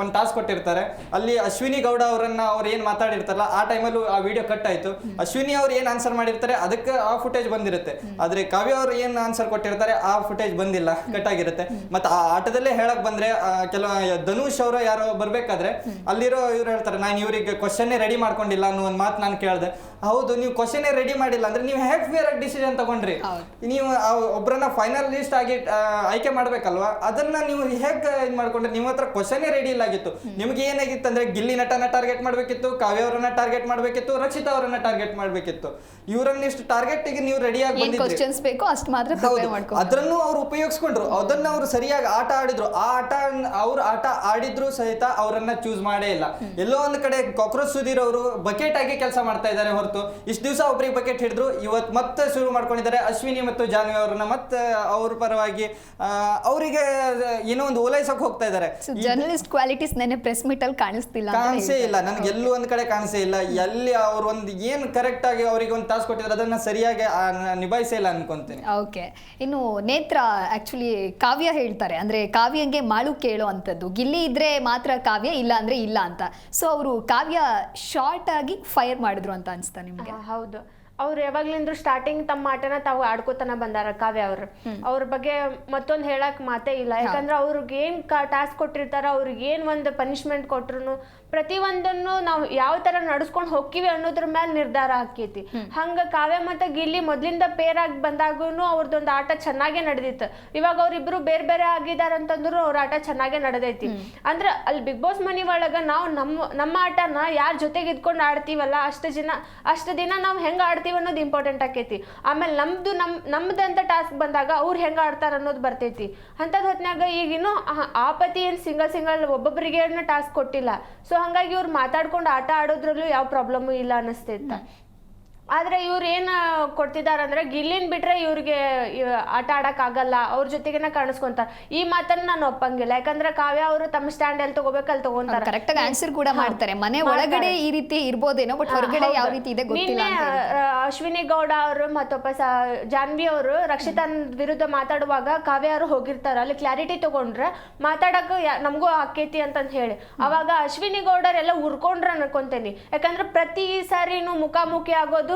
ಒಂದು ಟಾಸ್ಕ್ ಕೊಟ್ಟಿರ್ತಾರೆ. ಅಲ್ಲಿ ಅಶ್ವಿನಿ ಗೌಡ ಅವರನ್ನ ಅವ್ರು ಏನು ಮಾತಾಡಿರ್ತಾರಲ್ಲ, ಆ ಟೈಮಲ್ಲೂ ಆ ವಿಡಿಯೋ ಕಟ್ ಆಯ್ತು. ಅಶ್ವಿನಿ ಅವ್ರು ಏನು ಆನ್ಸರ್ ಮಾಡಿರ್ತಾರೆ, ಅದಕ್ಕೆ ಆ ಫುಟೇಜ್ ಬಂದಿರುತ್ತೆ. ಆದರೆ ಕಾವ್ಯ ಅವ್ರು ಏನು ಆನ್ಸರ್ ಕೊಟ್ಟಿರ್ತಾರೆ, ಆ ಫುಟೇಜ್ ಬಂದಿಲ್ಲ. ಕಟ್ ಆಗಿರುತ್ತೆ. ಮತ್ತೆ ಆ ಆಟದಲ್ಲೇ ಹೇಳಕ್ ಬಂದ್ರೆ ಕೆಲವು ಧನುಷ್ ಅವರು ಯಾರೋ ಬರ್ಬೇಕಾದ್ರೆ, ಅಲ್ಲಿರೋ ಇವ್ರು ಹೇಳ್ತಾರೆ, ನಾನು ಇವರಿಗೆ ಕ್ವಶನ್ನೇ ರೆಡಿ ಮಾಡ್ಕೊಂಡಿಲ್ಲ ಅನ್ನೋ ಒಂದು ಮಾತು ನಾನು ಕೇಳಿದೆ. ಹೌದು ನೀವು ಕ್ವಶನೇ ರೆಡಿ ಮಾಡಿಲ್ಲ ಅಂದ್ರೆ ನೀವು ಹೇಗೆ ಫೇರ್ ಆಗಿ ಡಿಸಿಷನ್ ತಗೊಂಡ್ರಿ. ನೀವು ಒಬ್ಬರನ್ನ ಒಬ್ರನ್ನ ಫೈನಲ್ ಲಿಸ್ಟ್ ಆಗಿ ಆಯ್ಕೆ ಮಾಡ್ಬೇಕಲ್ವಾ? ಅದನ್ನ ನೀವು ಹೇಗೆ ಇದ್ ಮಾಡ್ಕೊಂಡ್ರೆ? ನಿಮ್ಮ ಹತ್ರ ಕ್ವಶನೇ ರೆಡಿ ಇಲ್ಲ ಆಗಿತ್ತು ನಿಮ್ಗೆ ಏನಾಗಿತ್ತು ಅಂದ್ರೆ ಗಿಲ್ಲಿ ನಟನ ಟಾರ್ಗೆಟ್ ಮಾಡ್ಬೇಕಿತ್ತು ಕಾವ್ಯ ಅವರನ್ನ ಟಾರ್ಗೆಟ್ ಮಾಡ್ಬೇಕಿತ್ತು ರಕ್ಷಿತಾ ಅವರನ್ನ ಟಾರ್ಗೆಟ್ ಮಾಡ್ಬೇಕಿತ್ತು. ಇವರನ್ನ ಇಷ್ಟು ಟಾರ್ಗೆಟ್ಗೆ ನೀವು ರೆಡಿ ಆಗಿ ಕ್ವಶನ್ಸ್ ಬೇಕೋ ಅಷ್ಟು ಮಾತ್ರ ಅದನ್ನು ಅವ್ರು ಉಪಯೋಗಿಸ್ಕೊಂಡ್ರು. ಅದನ್ನ ಅವ್ರು ಸರಿಯಾಗಿ ಆಟ ಆಡಿದ್ರು. ಆ ಆಟ ಅವ್ರ ಆಟ ಆಡಿದ್ರು ಸಹಿತ ಅವರನ್ನ ಚೂಸ್ ಮಾಡೇ ಇಲ್ಲ. ಎಲ್ಲೋ ಒಂದ್ ಕಡೆ ಕಾಕ್ರೋಚ್ ಸುಧೀರ್ ಅವರು ಬಕೆಟ್ ಆಗಿ ಕೆಲಸ ಮಾಡ್ತಾ ಇದ್ದಾರೆ ಹೊರತು. ಇಷ್ಟು ದಿವಸ ಒಬ್ಬರಿಗೆ ಬಕೆಟ್ ಹಿಡಿದ್ರು. ಇವತ್ತು ಮತ್ತೆ ಶುರು ಮಾಡ್ಕೊಂಡಿದ್ದಾರೆ ಅಶ್ವಿನಿ ಮತ್ತು ಜಾನ್ವಿ ಅವ್ರನ್ನ. ಮತ್ತೆ ಅವ್ರ ಪರವಾಗಿ ಅವರಿಗೆ ಏನೋ ಒಂದು ಓಲೈಸಕ್ಕೆ ಹೋಗ್ತಾ ಇದ್ದಾರೆ. ಜರ್ನಲಿಸ್ಟ್ ಕ್ವಾಲಿಟೀಸ್ ನೆನೆ ಪ್ರೆಸ್ ಮೀಟ್ ಅಲ್ಲಿ ಕಾಣಿಸ್ತಿಲ್ಲ ಕಾಣಿಸೇ. ಇಲ್ಲ. ನನಗೆ ಎಲ್ಲೂ ಒಂದ್ ಕಡೆ ಕಾಣಿಸೇ ಇಲ್ಲ. ಎಲ್ಲಿ ಅವ್ರು ಒಂದು ಏನ್ ಕರೆಕ್ಟ್ ಆಗಿ ಅವರಿಗೆ ಒಂದು ಟಾಸ್ಕ್ ಕೊಟ್ಟಿದ್ರು ಅದನ್ನ ಸರಿಯಾಗಿ ನಿಭಾಯಿಸೇ ಇಲ್ಲ ಅನ್ಕೊಂತೀನಿ. ಓಕೆ ಇನ್ನು ನೇತ್ರ ಆಕ್ಚುಲಿ ಕಾವ್ಯ ಹೇಳ್ತಾರೆ. ಅಂದ್ರೆ ಕಾವ್ಯಂಗೆ ಮಾಳು ಕೇಳೋ ಅಂತದ್ದು ಗಿಲ್ಲಿ ಇದ್ರೆ ಮಾತ್ರ ಕಾವ್ಯ ಇಲ್ಲ ಅಂದ್ರೆ ಇಲ್ಲ ಅಂತ. ಸೊ ಅವರು ಕಾವ್ಯ ಶಾರ್ಟ್ ಆಗಿ ಫೈರ್ ಮಾಡಿದ್ರು ಅಂತ ಅನ್ಸ್ತಾ ನಿಮ್ಗೆ? ಹೌದು. ಅವ್ರು ಯಾವಾಗ್ಲಿಂದ್ರು ಸ್ಟಾರ್ಟಿಂಗ್ ತಮ್ಮ ಆಟನ ತಾವು ಆಡ್ಕೋತನ ಬಂದಾರ ಕಾವ್ಯ ಅವ್ರ. ಅವ್ರ ಬಗ್ಗೆ ಮತ್ತೊಂದ್ ಹೇಳಕ್ ಮಾತೇ ಇಲ್ಲ. ಯಾಕಂದ್ರೆ ಅವ್ರಿಗೆ ಏನ್ ಟಾಸ್ಕ್ ಕೊಟ್ಟಿರ್ತಾರ ಅವ್ರಿಗೆ ಏನ್ ಒಂದು ಪನಿಷ್ಮೆಂಟ್ ಕೊಟ್ರು ಪ್ರತಿ ಒಂದನ್ನು ನಾವು ಯಾವ ತರ ನಡ್ಸ್ಕೊಂಡು ಹೋಗ್ತೀವಿ ಅನ್ನೋದ್ರ ಮೇಲೆ ನಿರ್ಧಾರ ಆಕೈತಿ ಹಂಗ ಕಾವ್ಯ ಮತ್ತ ಗಿಲ್ಲಿ ಮೊದ್ಲಿಂದ ಪೇರ್ ಆಗಿ ಬಂದಾಗೂನು ಅವ್ರದ್ದೊಂದು ಆಟ ಚೆನ್ನಾಗೇ ನಡೆದಿತ್ತು. ಇವಾಗ ಅವ್ರಿಬ್ರು ಬೇರೆ ಬೇರೆ ಆಗಿದಾರ ಅಂತಂದ್ರು ಅವ್ರ ಆಟ ಚೆನ್ನಾಗೇ ನಡೆದೈತಿ. ಅಂದ್ರ ಅಲ್ಲಿ ಬಿಗ್ ಬಾಸ್ ಮನಿ ಒಳಗ ನಾವು ನಮ್ಮ ನಮ್ಮ ಆಟನ ಯಾರ ಜೊತೆಗೆ ಇದ್ಕೊಂಡು ಆಡ್ತೀವಲ್ಲ ಅಷ್ಟು ಜನ ಅಷ್ಟು ದಿನ ನಾವು ಹೆಂಗ ಆಡ್ತೀವಿ ಅನ್ನೋದು ಇಂಪಾರ್ಟೆಂಟ್ ಆಕೈತಿ. ಆಮೇಲೆ ನಮ್ದು ನಮ್ ನಮ್ದಂತ ಟಾಸ್ಕ್ ಬಂದಾಗ ಅವ್ರು ಹೆಂಗ ಆಡ್ತಾರ ಅನ್ನೋದು ಬರ್ತೈತಿ. ಅಂತದ್ ಹೊತ್ನ್ಯಾಗ ಈಗ ಇನ್ನು ಆ- ಆಪತಿ ಏನ್ ಸಿಂಗಲ್ ಸಿಂಗಲ್ ಒಬ್ಬೊಬ್ಬರಿಗೆ ಟಾಸ್ಕ್ ಕೊಟ್ಟಿಲ್ಲ. ಸೊ ಹಂಗಾಗಿ ಇವ್ರು ಮಾತಾಡ್ಕೊಂಡು ಆಟ ಆಡೋದ್ರಲ್ಲೂ ಯಾವ ಪ್ರಾಬ್ಲಮ್ ಇಲ್ಲ ಅನಿಸ್ತೈತ ಆದ್ರೆ ಇವ್ರು ಏನ್ ಕೊಡ್ತಿದಾರ ಅಂದ್ರೆ ಗಿಲ್ಲಿನ್ ಬಿಟ್ರೆ ಇವ್ರಿಗೆ ಇವ್- ಆಟ ಆಡಕ್ ಆಗಲ್ಲ ಅವ್ರ ಜೊತೆಗೆನ ಕಾಣಿಸ್ಕೊಂತಾರ ಈ ಮಾತನ್ನ ನಾನು ಒಪ್ಪಂಗಿಲ್ಲ. ಯಾಕಂದ್ರೆ ಕಾವ್ಯ ಅವರು ತಮ್ಮ ಸ್ಟ್ಯಾಂಡ್ ಎಲ್ಲಿ ತಗೋಬೇಕು ಅಲ್ಲಿ ತಗೊಂತಾರ. ಕರೆಕ್ಟ್ ಆಗಿ ಆನ್ಸರ್ ಕೂಡ ಮಾಡ್ತಾರೆ. ಮನೆ ಒಳಗಡೆ ಈ ರೀತಿ ಇರ್ಬೋದೇನೋ ಬಟ್ ಹೊರಗಡೆ ಯಾವ ರೀತಿ ಇದೆ ಗೊತ್ತಿಲ್ಲ ಅಂತ ಅಶ್ವಿನಿ ಗೌಡ ಅವರು ಮತ್ತೊಬ್ಬ ಜಾನ್ವಿ ಅವರು ರಕ್ಷಿತನ್ ವಿರುದ್ಧ ಮಾತಾಡುವಾಗ ಕಾವ್ಯ ಅವರು ಹೋಗಿರ್ತಾರ. ಅಲ್ಲಿ ಕ್ಲಾರಿಟಿ ತಗೊಂಡ್ರೆ ಮಾತಾಡಕ್ ನಮಗೂ ಆಕೇತಿ ಅಂತಂದ್ ಹೇಳಿ. ಅವಾಗ ಅಶ್ವಿನಿ ಗೌಡರೆಲ್ಲ ಉರ್ಕೊಂಡ್ರ ಅನ್ಕೊಂತೇನಿ. ಯಾಕಂದ್ರೆ ಪ್ರತಿ ಸಾರಿನೂ ಮುಖಾಮುಖಿ ಆಗೋದು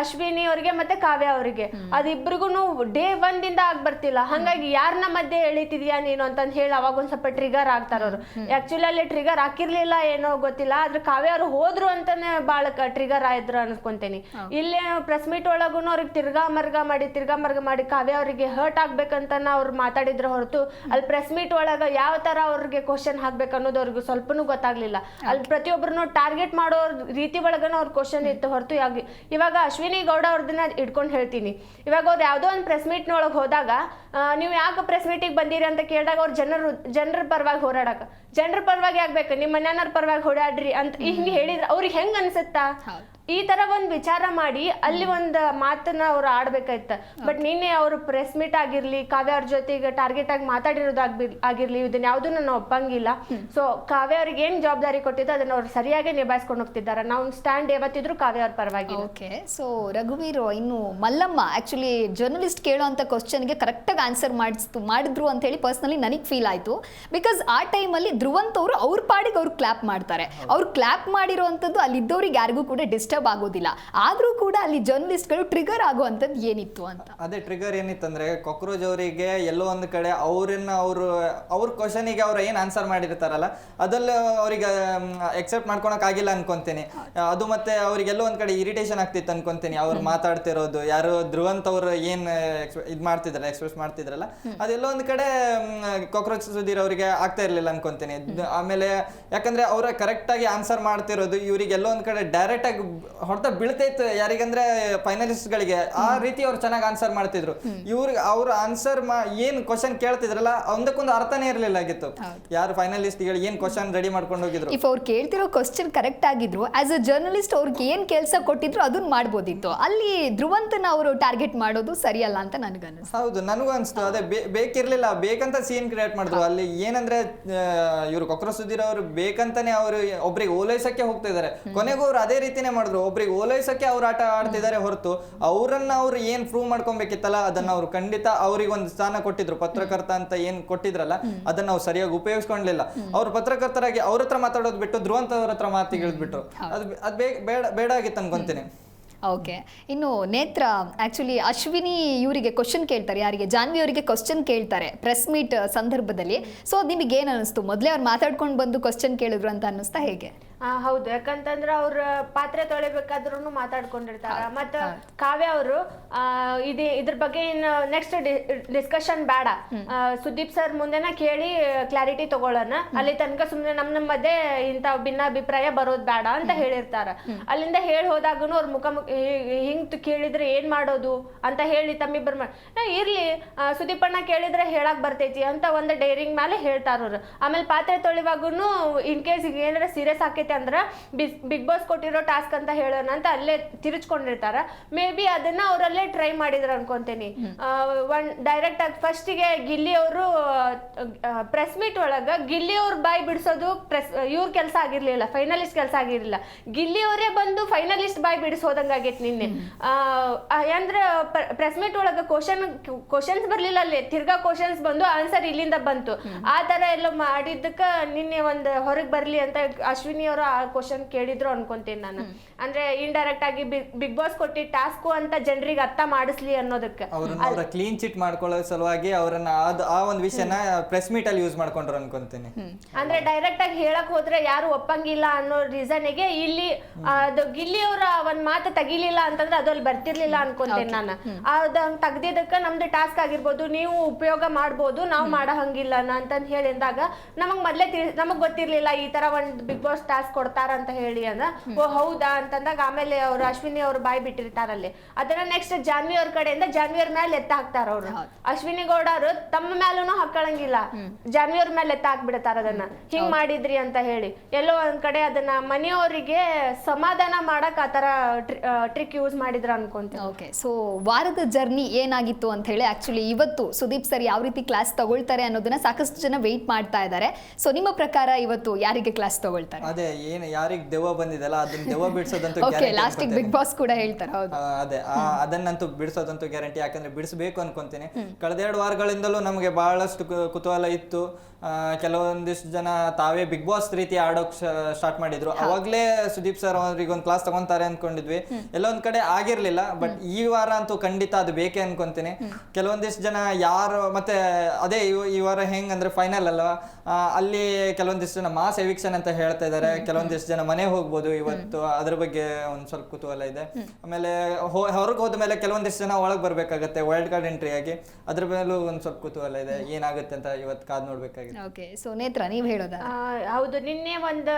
ಅಶ್ವಿನಿ ಅವರಿಗೆ ಮತ್ತೆ ಕಾವ್ಯ ಅವರಿಗೆ. ಅದಿಬ್ರಿಗೂ ಡೇ ಒಂದಿಂದ ಆಗ್ ಬರ್ತಿಲ್ಲ. ಹಂಗಾಗಿ ಯಾರನ್ನ ಮಧ್ಯೆ ಎಳಿತಿದ್ಯಾ ನೀನು ಅಂತಂದ್ ಹೇಳಿ ಅವಾಗ ಒಂದ್ ಸ್ವಲ್ಪ ಟ್ರಿಗರ್ ಆಗ್ತಾರ ಅವ್ರು. ಆಕ್ಚುಲಿ ಅಲ್ಲಿ ಟ್ರಿಗರ್ ಹಾಕಿರ್ಲಿಲ್ಲ ಏನೋ ಗೊತ್ತಿಲ್ಲ ಆದ್ರೆ ಕಾವ್ಯ ಅವ್ರು ಹೋದ್ರು ಅಂತಾನೆ ಬಾಳ ಟ್ರಿಗರ್ ಆಯ್ದ್ರು ಅನ್ಕೊಂತೇನಿ. ಇಲ್ಲಿ ಪ್ರೆಸ್ ಮೀಟ್ ಒಳಗೂ ಅವ್ರಿಗೆ ತಿರ್ಗಾ ಮರ್ಗ ಮಾಡಿ ತಿರ್ಗಾ ಮರ್ಗ ಮಾಡಿ ಕಾವ್ಯ ಅವರಿಗೆ ಹರ್ಟ್ ಆಗ್ಬೇಕಂತ ಅವ್ರು ಮಾತಾಡಿದ್ರ ಹೊರತು ಅಲ್ಲಿ ಪ್ರೆಸ್ ಮೀಟ್ ಒಳಗ ಯಾವ ತರ ಅವ್ರಿಗೆ ಕ್ವಶನ್ ಹಾಕ್ಬೇಕು ಅನ್ನೋದು ಅವ್ರಿಗೆ ಸ್ವಲ್ಪನೂ ಗೊತ್ತಾಗ್ಲಿಲ್ಲ. ಅಲ್ಲಿ ಪ್ರತಿಯೊಬ್ಬರನ್ನು ಟಾರ್ಗೆಟ್ ಮಾಡೋ ರೀತಿ ಒಳಗನ ಅವ್ರ ಕ್ವಶನ್ ಇತ್ತು ಹೊರತು ಯಾವ ಇವಾಗ ಅಶ್ವಿನಿ ಗೌಡ ಅವ್ರದನ್ನ ಇಟ್ಕೊಂಡು ಹೇಳ್ತೀನಿ. ಇವಾಗ ಅವ್ರು ಯಾವುದೋ ಒಂದು ಪ್ರೆಸ್ ಮೀಟ್ನೊಳಗೆ ಹೋದಾಗ ನೀವು ಯಾಕೆ ಪ್ರೆಸ್ ಮೀಟಿಗೆ ಬಂದಿರಿ ಅಂತ ಕೇಳಿದಾಗ ಅವ್ರು ಜನರು ಜನರ ಪರವಾಗಿ ಹೋರಾಡಕ. ಜನರ ಪರವಾಗಿ ಆಗ್ಬೇಕು ನಿಮ್ಮ ಮನೆಯವ್ರ ಪರವಾಗಿ ಹೋರಾಡ್ರಿ ಅಂತ ಹಿಂಗೆ ಹೇಳಿದ್ರೆ ಅವ್ರಿಗೆ ಹೆಂಗೆ ಅನ್ಸುತ್ತಾ. ಈ ತರ ಒಂದ್ ವಿಚಾರ ಮಾಡಿ ಅಲ್ಲಿ ಒಂದ್ ಮಾತನ್ನ ಅವ್ರು ಆಡ್ಬೇಕಾಯ್ತ. ಬಟ್ ನಿನ್ನೆ ಅವ್ರು ಪ್ರೆಸ್ ಮೀಟ್ ಆಗಿರ್ಲಿ ಕಾವ್ಯ ಅವ್ರ ಜೊತೆಗೆ ಟಾರ್ಗೆಟ್ ಆಗಿ ಮಾತಾಡಿರೋದು ಆಗ್ಬಿ- ಆಗಿರ್ಲಿ ಇದನ್ನ ಯಾವ್ದು ನಾನು ಒಪ್ಪಂಗಿಲ್ಲ. ಸೊ ಕಾವ್ಯ ಅವ್ರಿಗೆ ಏನ್ ಜವಾಬ್ದಾರಿ ಕೊಟ್ಟಿದ್ದು ಅದನ್ನ ಅವ್ರು ಸರಿಯಾಗಿ ನಿಭಾಯಿಸ್ಕೊಂಡು ಹೋಗ್ತಿದ್ದಾರೆ? ನಾವು ಸ್ಟ್ಯಾಂಡ್ ಯಾವತ್ತಿದ್ರು ಕಾವ್ಯ ಅವ್ರ ಪರವಾಗಿ ಓಕೆ ಸೊ ರಘುವೀರ್ ಇನ್ನು ಮಲ್ಲಮ್ಮ ಆಕ್ಚುಲಿ ಜರ್ನಲಿಸ್ಟ್ ಕೇಳೋಂಥ ಕ್ವಶನ್ಗೆ ಕರೆಕ್ಟಾಗಿ ಆನ್ಸರ್ ಮಾಡಿಸ್ತು ಮಾಡಿದ್ರು ಅಂತ ಹೇಳಿ ಪರ್ಸನಲಿ ನನಗೆ ಫೀಲ್ ಆಯ್ತು. ಬಿಕಾಸ್ ಆ ಟೈಮಲ್ಲಿ ಧ್ರುವಂತ ಅವರು ಅವ್ರ ಪಾಡಿಗೆ ಅವ್ರು ಕ್ಲಾಪ್ ಮಾಡ್ತಾರೆ. ಅವ್ರು ಕ್ಲಾಪ್ ಮಾಡಿರೋವಂಥದ್ದು ಅಲ್ಲಿದ್ದವ್ರಿಗೆ ಯಾರಿಗೂ ಕೂಡ ಡಿಸ್ಟರ್ಬ್ ಆಗೋದಿಲ್ಲ ಆದರೂ ಕೂಡ ಅಲ್ಲಿ ಜರ್ನಲಿಸ್ಟ್ಗಳು ಟ್ರಿಗರ್ ಆಗುವಂಥದ್ದು ಏನಿತ್ತು ಅಂತ? ಅದೇ ಟ್ರಿಗರ್ ಏನಿತ್ತಂದ್ರೆ ಕಾಕ್ರೋಚ್ ಅವರಿಗೆ ಎಲ್ಲೋ ಒಂದು ಕಡೆ ಅವ್ರನ್ನ ಅವರು ಅವ್ರ ಕ್ವಶನಿಗೆ ಅವ್ರು ಏನು ಆನ್ಸರ್ ಮಾಡಿರ್ತಾರಲ್ಲ ಅದಲ್ಲೂ ಅವ್ರಿಗೆ ಎಕ್ಸೆಪ್ಟ್ ಮಾಡ್ಕೊಳಕ್ ಆಗಿಲ್ಲ ಅನ್ಕೊಂತೀನಿ. ಅದು ಮತ್ತೆ ಅವ್ರಿಗೆಲ್ಲೋ ಒಂದ್ ಕಡೆ ಇರಿಟೇಷನ್ ಆಗ್ತಿತ್ತು ಅನ್ಕೊಂತೀನಿ. ಅವ್ರು ಮಾತಾಡ್ತಿರೋದು ಯಾರು ಧ್ರುವಂತ್ ಅವ್ರು ಏನ್ ಇದು ಮಾಡ್ತಿದ್ರಲ್ಲ ಎಕ್ಸ್ಪ್ರೆಸ್ ಮಾಡ್ತಿದ್ರಲ್ಲ ಅದೆಲ್ಲೋ ಒಂದ್ ಕಡೆ ಕಾಕ್ರೋಚ್ ಸುಧೀರ್ ಅವರಿಗೆ ಆಗ್ತಾ ಇರ್ಲಿಲ್ಲ ಅನ್ಕೊಂತೀನಿ. ಆಮೇಲೆ ಯಾಕಂದ್ರೆ ಅವ್ರ ಕರೆಕ್ಟಾಗಿ ಆನ್ಸರ್ ಮಾಡ್ತಿರೋದು ಇವರಿಗೆಲ್ಲೋ ಒಂದ್ ಕಡೆ ಡೈರೆಕ್ಟ್ ಆಗಿ ಹೊಡೆತ ಬೀಳ್ತೈತೆ ಯಾರಿಗಂದ್ರೆ ಫೈನಲಿಸ್ಟ್ ಗಳಿಗೆ ಆ ರೀತಿ ಅವ್ರು ಚೆನ್ನಾಗಿ ಆನ್ಸರ್ ಮಾಡ್ತಿದ್ರು. ಇವ್ರಿಗೆ ಅವ್ರ ಆನ್ಸರ್ ಮಾ ಏನ್ ಕ್ವಶನ್ ಕೇಳ್ತಿದ್ರಲ್ಲ ಒಂದಕ್ಕೊಂದು ಅರ್ಥನೇ ಇರಲಿಲ್ಲ ಆಗಿತ್ತು. ಯಾರು ಫೈನಲಿಸ್ಟ್ಗಳು ಏನ್ ಕ್ವಶನ್ ರೆಡಿ ಮಾಡ್ಕೊಂಡು ಹೋಗಿದ್ರು. ಇಫ್ ಅವ್ರು ಕೇಳ್ತಿರೋ ಕ್ವಶನ್ ಕರೆಕ್ಟ್ ಆಗಿದ್ರು ಆಸ್ ಅ ಜರ್ನಲಿಸ್ಟ್ ಅವ್ರಿಗೆ ಏನು ಕೆಲಸ ಕೊಟ್ಟಿದ್ರು ಅದನ್ನ ಮಾಡ್ಬೋದಿತ್ತು. ಅಲ್ಲಿ ಧ್ರುವಂತನ ಅವರು ಟಾರ್ಗೆಟ್ ಮಾಡೋದು ಸರಿಯಲ್ಲ ಅಂತ ನನಗನ್ನಿಸ್ತು. ಹೌದು ನನಗೂ ಅನ್ಸ್ತು. ಅದೇ ಬೇಕಿರ್ಲಿಲ್ಲ. ಬೇಕಂತ ಸೀನ್ ಕ್ರಿಯೇಟ್ ಮಾಡಿದ್ರು. ಅಲ್ಲಿ ಏನಂದ್ರೆ ಇವರು ಕೊಕ್ರ ಸುಧೀರ್ ಅವರು ಬೇಕಂತಾನೆ ಅವರು ಒಬ್ರಿಗೆ ಓಲೈಸಕ್ಕೆ ಹೋಗ್ತಾ ಇದಾರೆ. ಕೊನೆಗೂ ಅವ್ರು ಅದೇ ರೀತಿನೇ ಮಾಡಿದ್ರು ಒಬ್ರಿಗೆ ಓಲೈಸಕ್ಕೆ ಅವ್ರು ಆಟ ಆಡ್ತಿದ್ದಾರೆ ಹೊರತು ಅವರನ್ನ ಅವ್ರು ಏನ್ ಪ್ರೂವ್ ಮಾಡ್ಕೊಬೇಕಿತ್ತಲ್ಲ ಅದನ್ನ ಅವ್ರು ಖಂಡಿತ ಅವ್ರಿಗೆ ಒಂದು ಸ್ಥಾನ ಕೊಟ್ಟಿದ್ರು. ಪತ್ರಕರ್ತ ಅಂತ ಏನ್ ಕೊಟ್ಟಿದ್ರಲ್ಲ ಅದನ್ನ ಅವ್ರು ಸರಿಯಾಗಿ ಉಪಯೋಗಿಸ್ಕೊಂಡ್ಲಿಲ್ಲ ಅವ್ರು ಪತ್ರಕರ್ತರಾಗಿ ಅವ್ರ ಹತ್ರ ಮಾತಾಡೋದು ಬಿಟ್ಟು ಧ್ರುವಂತ ಅವ್ರ ಹತ್ರ ಮಾತಿಗಿಳಿದ್ಬಿಟ್ರು ಅದು ಅದು ಬೇಡ ಬೇಡ ಆಗಿತ್ತು ಅನ್ಕೊಂತೀನಿ. ಓಕೆ. ಇನ್ನು ನೇತ್ರ ಆ್ಯಕ್ಚುಲಿ ಅಶ್ವಿನಿ ಇವರಿಗೆ ಕ್ವಶನ್ ಕೇಳ್ತಾರೆ. ಯಾರಿಗೆ? ಜಾನ್ವಿ ಅವರಿಗೆ ಕ್ವಶನ್ ಕೇಳ್ತಾರೆ ಪ್ರೆಸ್ ಮೀಟ್ ಸಂದರ್ಭದಲ್ಲಿ. ಸೊ ನಿಮಗೆ ಏನು ಅನಿಸ್ತು? ಮೊದಲೇ ಅವ್ರು ಮಾತಾಡ್ಕೊಂಡು ಬಂದು ಕ್ವಶನ್ ಕೇಳಿದ್ರು ಅಂತ ಅನ್ನಿಸ್ತಾ ಹೇಗೆ? ಹೌದು. ಯಾಕಂತಂದ್ರ ಅವ್ರ ಪಾತ್ರೆ ತೊಳಿಬೇಕಾದ್ರೂ ಮಾತಾಡ್ಕೊಂಡಿರ್ತಾರ. ಮತ್ತ ಕಾವ್ಯ ಅವರು ಇದೆ ಇದ್ರ ಬಗ್ಗೆ ಇನ್ನು ನೆಕ್ಸ್ಟ್ ಡಿಸ್ಕಷನ್ ಬೇಡ. ಸುದೀಪ್ ಸರ್ ಮುಂದೆನ ಕೇಳಿ ಕ್ಲಾರಿಟಿ ತಗೊಳ್ಳೋಣ. ಅಲ್ಲಿ ತನಕ ಸುಮ್ನೆ ನಮ್ ನಮ್ಮ ಮಧ್ಯೆ ಇಂಥ ಭಿನ್ನಾಭಿಪ್ರಾಯ ಬರೋದ್ ಬೇಡ ಅಂತ ಹೇಳಿರ್ತಾರ. ಅಲ್ಲಿಂದ ಹೇಳಿ ಹೋದಾಗನು ಅವ್ರ ಮುಖ ಮುಖ ಹಿಂಗ್ ಕೇಳಿದ್ರೆ ಏನ್ ಮಾಡೋದು ಅಂತ ಹೇಳಿ ತಮ್ಮಿಬ್ಬರು ಮಾಡ್ ಇರ್ಲಿ. ಸುದೀಪಣ್ಣ ಸುದೀಪ್ ಅಣ್ಣ ಕೇಳಿದ್ರೆ ಹೇಳಕ್ ಬರ್ತೈತಿ ಅಂತ ಒಂದು ಡೈರಿಂಗ್ ಮೇಲೆ ಹೇಳ್ತಾರ ಅವ್ರು. ಆಮೇಲೆ ಪಾತ್ರೆ ತೊಳಿವಾಗೂ ಇನ್ ಕೇಸ್ ಏನಾರ ಸೀರಿಯಸ್ ಆಕೈತಿ ಅಂದ್ರ ಬಿಗ್ ಬಾಸ್ ಕೊಟ್ಟಿರೋ ಟಾಸ್ಕ್ ಅಂತ ಹೇಳೋಣ ಅಂತ ಅಲ್ಲೇ ತಿರುಚ್ಕೊಂಡಿರ್ತಾರ. ಮೇ ಬಿ ಅದನ್ನ ಅವರಲ್ಲೇ ಟ್ರೈ ಮಾಡಿದ್ರು ಅನ್ಕೊಂತೀನಿ. ಒನ್ ಡೈರೆಕ್ಟ್ ಆಗಿ ಫಸ್ಟಿಗೆ ಗಿಲ್ಲಿ ಅವರು ಪ್ರೆಸ್ ಮೀಟ್ ಒಳಗ ಗಿಲ್ಲಿ ಅವ್ರ ಬಾಯ್ ಬಿಡಿಸೋದು ಪ್ರೆಸ್ ಇವ್ರ ಕೆಲಸ ಆಗಿರ್ಲಿಲ್ಲ ಫೈನಲಿಸ್ಟ್ ಕೆಲಸ ಆಗಿರ್ಲಿಲ್ಲ. ಗಿಲ್ಲಿ ಅವರೇ ಬಂದು ಫೈನಲಿಸ್ಟ್ ಬಾಯಿ ಬಿಡಿಸೋದಂಗಾಗೈತಿ ನಿನ್ನೆ. ಅಂದ್ರೆ ಪ್ರೆಸ್ ಮೀಟ್ ಒಳಗ ಕ್ವಶನ್ ಕ್ವಶನ್ಸ್ ಬರ್ಲಿಲ್ಲ ಅಲ್ಲಿ. ತಿರ್ಗಾ ಕ್ವಶನ್ಸ್ ಬಂದು ಆನ್ಸರ್ ಇಲ್ಲಿಂದ ಬಂತು. ಆ ತರ ಎಲ್ಲ ಮಾಡಿದ್ದಕ್ಕ ನಿನ್ನೆ ಒಂದ್ ಹೊರಗ್ ಬರ್ಲಿ ಅಂತ ಅಶ್ವಿನಿ ಅವರು ಆ ಕ್ವಶನ್ ಕೇಳಿದ್ರು ಅನ್ಕೊಂತೀನಿ ನಾನು. ಅಂದ್ರೆ ಇಂಡೈರೆಕ್ಟ್ ಆಗಿ ಬಿಗ್ ಬಾಸ್ ಕೊಟ್ಟಿ ಟಾಸ್ಕು ಅಂತ ಜನರಿಗೆ ಅರ್ಥ ಮಾಡಿಸ್ಲಿ ಅನ್ನೋದಕ್ಕೆ. ಅವ್ರನ್ನ ಅವ್ರ ಕ್ಲೀನ್ ಚಿಟ್ ಮಾಡ್ಕೊಳ್ಳೋ ಸಲುವಾಗಿ ಅವರನ್ನ ಆ ಒಂದು ವಿಷಯನ ಪ್ರೆಸ್ ಮೀಟ್ ಅಲ್ಲಿ ಯೂಸ್ ಮಾಡ್ಕೊಂಡ್ರು ಅನ್ಕೊಂತೀನಿ. ಅಂದ್ರೆ ಡೈರೆಕ್ಟ್ ಆಗಿ ಹೇಳಕ್ ಹೋದ್ರೆ ಯಾರು ಒಪ್ಪಂಗಿಲ್ಲ ಅನ್ನೋ ರೀಸನ್ಗೆ ಇಲ್ಲಿ ಅದು ಗಿಲ್ಲಿ ಅವರ ಒಂದ್ ಮಾತು ತೆಗಿಲಿಲ್ಲ ಅಂತಂದ್ರೆ ಅದ್ರಲ್ಲಿ ಅಲ್ಲಿ ಬರ್ತಿರ್ಲಿಲ್ಲ ಅನ್ಕೊಂತೇನೆ ನಾನು. ಅದ ತೆಗ್ದಿದ್ದಕ್ಕೆ ನಮ್ದು ಟಾಸ್ಕ್ ಆಗಿರ್ಬೋದು ನೀವು ಉಪಯೋಗ ಮಾಡ್ಬೋದು ನಾವು ಮಾಡೋ ಹಂಗಿಲ್ಲ ಅಂತಂದ್ ಹೇಳಿದಾಗ ನಮಗ್ ಮೊದ್ಲೇ ನಮಗ್ ಗೊತ್ತಿರ್ಲಿಲ್ಲ ಈ ತರ ಒಂದ್ ಬಿಗ್ ಬಾಸ್ ಟಾಸ್ಕ್ ಕೊಡ್ತಾರ ಅಂತ ಹೇಳಿ ಅಂದ್ರ ಓ ಹೌದಾ ಅಂತಂದಾಗ ಆಮೇಲೆ ಅವ್ರು ಅಶ್ವಿನಿ ಅವ್ರು ಬಾಯ್ ಬಿಟ್ಟಿರ್ತಾರಲ್ಲಿ ಅದನ್ನ ನೆಕ್ಸ್ಟ್ ಜಾನ್ವಿ ಅವ್ರ ಕಡೆಯಿಂದ ಜಾನ್ವಿ ಅವ್ರ ಮೇಲೆ ಎತ್ತ ಹಾಕ್ತಾರ ಅವ್ರು. ಅಶ್ವಿನಿ ಗೌಡ ಅವರು ತಮ್ಮ ಮೇಲೂ ಹಾಕೊಳ್ಳಂಗಿಲ್ಲ ಜಾನ್ವಿ ಅವ್ರ ಮೇಲೆ ಎತ್ತ ಹಾಕ್ಬಿಡ್ತಾರ ಅದನ್ನ. ಹಿಂಗ್ ಮಾಡಿದ್ರಿ ಅಂತ ಹೇಳಿ. ಎಲ್ಲೋ ಒಂದ್ ಕಡೆ ಅದನ್ನ ಮನೆಯವರಿಗೆ ಸಮಾಧಾನ ಮಾಡಕ್ ಆತರ ಟ್ರಿಕ್ ಯೂಸ್ ಮಾಡಿದ್ರ ಅನ್ಕೊಂತೀವಿ ಓಕೆ ಸೊ ವಾರದ ಜರ್ನಿ ಏನಾಗಿತ್ತು ಅಂತ ಹೇಳಿ ಆಕ್ಚುಲಿ ಇವತ್ತು ಸುದೀಪ್ ಸರ್ ಯಾವ ರೀತಿ ಕ್ಲಾಸ್ ತಗೊಳ್ತಾರೆ ಅನ್ನೋದನ್ನ ಸಾಕಷ್ಟು ಜನ ವೆಯ್ಟ್ ಮಾಡ್ತಾ ಇದ್ದಾರೆ ಸೊ ನಿಮ್ಮ ಪ್ರಕಾರ ಇವತ್ತು ಯಾರಿಗೆ ಕ್ಲಾಸ್ ತಗೊಳ್ತಾರೆ? ಅದೇ ಏನು ಯಾರಿಗೆ ದೆವ್ವ ಬಂದಿದೆಲ್ಲ ಅದನ್ನ ದೆವ್ವ ಬಿಡಿಸೋದಂತೂ ಓಕೆ ಲಾಸ್ಟಿಗೆ ಬಿಗ್ ಬಾಸ್ ಕೂಡ ಹೇಳ್ತಾರೆ ಹೌದು. ಅದೇ ಆ, ಅದನ್ನಂತೂ ಬಿಡಿಸೋದಂತೂ ಗ್ಯಾರಂಟಿ ಯಾಕಂದ್ರೆ ಬಿಡಿಸಬೇಕು ಅನ್ಕೊಂತೀನಿ. ಕಳೆದ ಎರಡು ವಾರಗಳಿಂದಲೂ ನಮಗೆ ಬಹಳಷ್ಟು ಕು- ಕುತೂಹಲ ಇತ್ತು. ಕೆಲವೊಂದಿಷ್ಟು ಜನ ತಾವೇ ಬಿಗ್ ಬಾಸ್ ರೀತಿ ಆಡೋಕ್ ಸ್ಟಾರ್ಟ್ ಮಾಡಿದ್ರು. ಅವಾಗಲೇ ಸುದೀಪ್ ಸರ್ ಅವ್ರಿಗೆ ಒಂದು ಕ್ಲಾಸ್ ತಗೊಂತಾರೆ ಅನ್ಕೊಂಡಿದ್ವಿ. ಎಲ್ಲೊಂದ್ ಕಡೆ ಆಗಿರ್ಲಿಲ್ಲ ಬಟ್ ಈ ವಾರ ಅಂತೂ ಖಂಡಿತ ಅದು ಬೇಕೇ ಅನ್ಕೊಂತೀನಿ. ಕೆಲವೊಂದಿಷ್ಟು ಜನ ಯಾರು ಮತ್ತೆ ಅದೇ ಈ ವಾರ ಹೆಂಗ್ ಅಂದ್ರೆ ಫೈನಲ್ ಅಲ್ವಾ ಅಲ್ಲಿ ಕೆಲವೊಂದಿಷ್ಟು ಜನ ಮಾಸ್ ಎವಿಕ್ಷನ್ ಅಂತ ಹೇಳ್ತಾ ಇದ್ದಾರೆ ಕೆಲವೊಂದಿಷ್ಟು ಜನ ಮನೆ ಹೋಗ್ಬೋದು ಇವತ್ತು. ಅದ್ರ ಬಗ್ಗೆ ಒಂದ್ ಸ್ವಲ್ಪ ಕುತೂಹಲ ಇದೆ. ಆಮೇಲೆ ಹೊರಗೆ ಹೋದ ಮೇಲೆ ಕೆಲವೊಂದಿಷ್ಟು ಜನ ಒಳಗೆ ಬರ್ಬೇಕಾಗತ್ತೆ ವರ್ಲ್ಡ್ ಕಾರ್ಡ್ ಎಂಟ್ರಿ ಆಗಿ. ಅದ್ರ ಮೇಲೂ ಒಂದ್ ಸ್ವಲ್ಪ ಕುತೂಹಲ ಇದೆ. ಏನಾಗುತ್ತೆ ಅಂತ ಇವತ್ತು ಕಾದ್ ನೋಡ್ಬೇಕಾಗಿದೆ. ಓಕೆ ಸೊ ನೇತ್ರ ನೀವು ಹೇಳೋದಾ? ಹೌದು ನಿನ್ನೆ ಒಂದು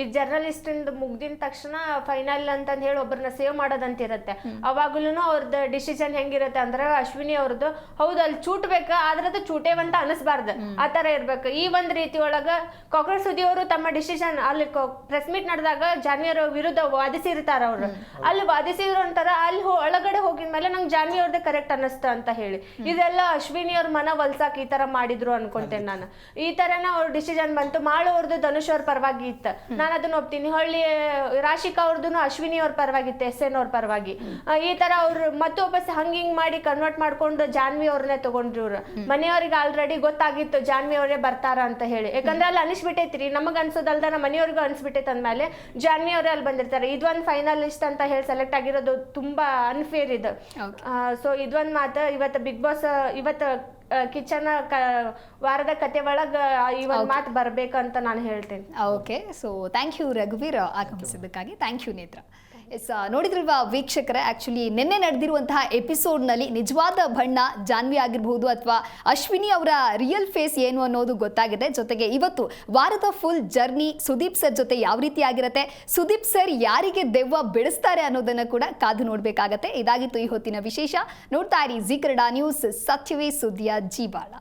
ಈ ಜರ್ನಲಿಸ್ಟ್ ಮುಗ್ದಿನ ತಕ್ಷಣ ಫೈನಲ್ ಅಂತ ಹೇಳಿ ಒಬ್ಬರನ್ನ ಸೇವ್ ಮಾಡೋದಂತ ಇರುತ್ತೆ ಅವಾಗ್ಲೂ ಅವ್ರದ್ದು ಡಿಸಿಷನ್ ಹೆಂಗಿರುತ್ತೆ ಅಂದ್ರೆ ಅಶ್ವಿನಿ ಅವ್ರದ್ದು ಹೌದು ಅಲ್ಲಿ ಚೂಟ್ಬೇಕಾ ಆದ್ರೆ ಅದು ಚೂಟೇವಂತ ಅನಿಸ್ಬಾರ್ದು. ಆ ತರ ಇರ್ಬೇಕು. ಈ ಒಂದ್ ರೀತಿ ಒಳಗ ಕಾಕ್ರೋಚ್ ಸುದ್ದಿ ಅವರು ತಮ್ಮ ಡಿಸಿಷನ್ ಅಲ್ಲಿ ಪ್ರೆಸ್ ಮೀಟ್ ನಡೆದಾಗ ಜಾನ್ವಿ ಅವ್ರ ವಿರುದ್ಧ ವಾದಿಸಿರ್ತಾರ ಅವರು. ಅಲ್ಲಿ ವಾದಿಸಿದ್ರು ಅಂತಾರ ಅಲ್ಲಿ ಒಳಗಡೆ ಹೋಗಿದ ಮೇಲೆ ನಂಗೆ ಜಾನ್ವಿ ಅವ್ರದ್ದೇ ಕರೆಕ್ಟ್ ಅನ್ನಿಸ್ತ ಅಂತ ಹೇಳಿ. ಇದೆಲ್ಲ ಅಶ್ವಿನಿ ಅವ್ರ ಮನ ವಲ್ಸಾಕ್ ಈ ತರ ಮಾಡಿದ್ರು ಅನ್ಕೊಂತೇನೆ ನಾನು ಈ ತರನ ಅವ್ರ ಡಿಸಿಷನ್ ಬಂತು. ಮಾಳು ಅವ್ರದ್ದು ಧನುಷ್ ಅವ್ರ ಪರವಾಗಿ ಇತ್ತು. ನಾನು ಅದನ್ನ ಒಪ್ತೀನಿ. ಹೊಳ್ಳಿ ರಾಶಿಕಾ ಅವ್ರದ್ದು ಅಶ್ವಿನಿ ಅವ್ರ ಪರವಾಗಿ ಇತ್ತು ಎಸ್ ಎನ್ ಅವ್ರ ಪರವಾಗಿ. ಈ ತರ ಅವ್ರು ಮತ್ತೆ ವಾಪಸ್ ಹಂಗ್ ಹಿಂಗ್ ಮಾಡಿ ಕನ್ವರ್ಟ್ ಮಾಡ್ಕೊಂಡು ಜಾನ್ವಿ ಅವ್ರನ್ನೇ ತಗೊಂಡ್ರಿ ಇವ್ರು. ಮನೆಯವ್ರಿಗೆ ಆಲ್ರೆಡಿ ಗೊತ್ತಾಗಿತ್ತು ಜಾನ್ವಿ ಅವರೇ ಬರ್ತಾರ ಅಂತ ಹೇಳಿ. ಯಾಕಂದ್ರೆ ಅಲ್ಲಿ ಅನಿಸ್ಬಿಟ್ಟೈತ್ರಿ. ನಮಗ್ ಅನ್ಸೋದಲ್ದ ನಮ್ಮ ಮನೆಯವ್ರಿಗೂ ಅನ್ಸ್ಬಿಟ್ಟೈತೆ ಅಂದ್ಮೇಲೆ ಜಾನ್ವಿ ಅವರೇ ಅಲ್ಲಿ ಬಂದಿರ್ತಾರೆ. ಇದೊಂದು ಫೈನಲಿಸ್ಟ್ ಅಂತ ಹೇಳಿ ಸೆಲೆಕ್ಟ್ ಆಗಿರೋದು ತುಂಬಾ ಅನ್ಫೇರ್ ಇದು. ಸೊ ಇದೊಂದು ಮಾತು ಇವತ್ತು ಬಿಗ್ ಬಾಸ್ ಇವತ್ತು ಕಿಚನ್ ವಾರದ ಕತೆ ಒಳಗ ಈ ಒಂದು ಮಾತು ಬರ್ಬೇಕಂತ ನಾನು ಹೇಳ್ತೇನೆ. ಓಕೆ ಸೊ ಥ್ಯಾಂಕ್ ಯು ರಘುವೀರ್ ಆಗಮಿಸಿದ್ದಕ್ಕಾಗಿ. ಥ್ಯಾಂಕ್ ಯು ನೇತ್ರ ಎಸ್ ನೋಡಿದ್ರಲ್ವಾ ವೀಕ್ಷಕರೇ ಆ್ಯಕ್ಚುಲಿ ನಿನ್ನೆ ನಡೆದಿರುವಂತಹ ಎಪಿಸೋಡ್ನಲ್ಲಿ ನಿಜವಾದ ಬಣ್ಣ, ಜಾನ್ವಿ ಆಗಿರಬಹುದು ಅಥವಾ ಅಶ್ವಿನಿ ಅವರ ರಿಯಲ್ ಫೇಸ್ ಏನು ಅನ್ನೋದು ಗೊತ್ತಾಗಿದೆ. ಜೊತೆಗೆ ಇವತ್ತು ವಾರದ ಫುಲ್ ಜರ್ನಿ ಸುದೀಪ್ ಸರ್ ಜೊತೆ ಯಾವ ರೀತಿ ಆಗಿರುತ್ತೆ, ಸುದೀಪ್ ಸರ್ ಯಾರಿಗೆ ದೆವ್ವ ಬೆಳೆಸ್ತಾರೆ ಅನ್ನೋದನ್ನು ಕೂಡ ಕಾದು ನೋಡಬೇಕಾಗತ್ತೆ. ಇದಾಗಿತ್ತು ಈ ಹೊತ್ತಿನ ವಿಶೇಷ. ನೋಡ್ತಾ ಇರಿ, ಜಿ ಕನ್ನಡ ನ್ಯೂಸ್ ಸತ್ಯವೇ ಸುದ್ದಿಯ ಜೀವಾಳ.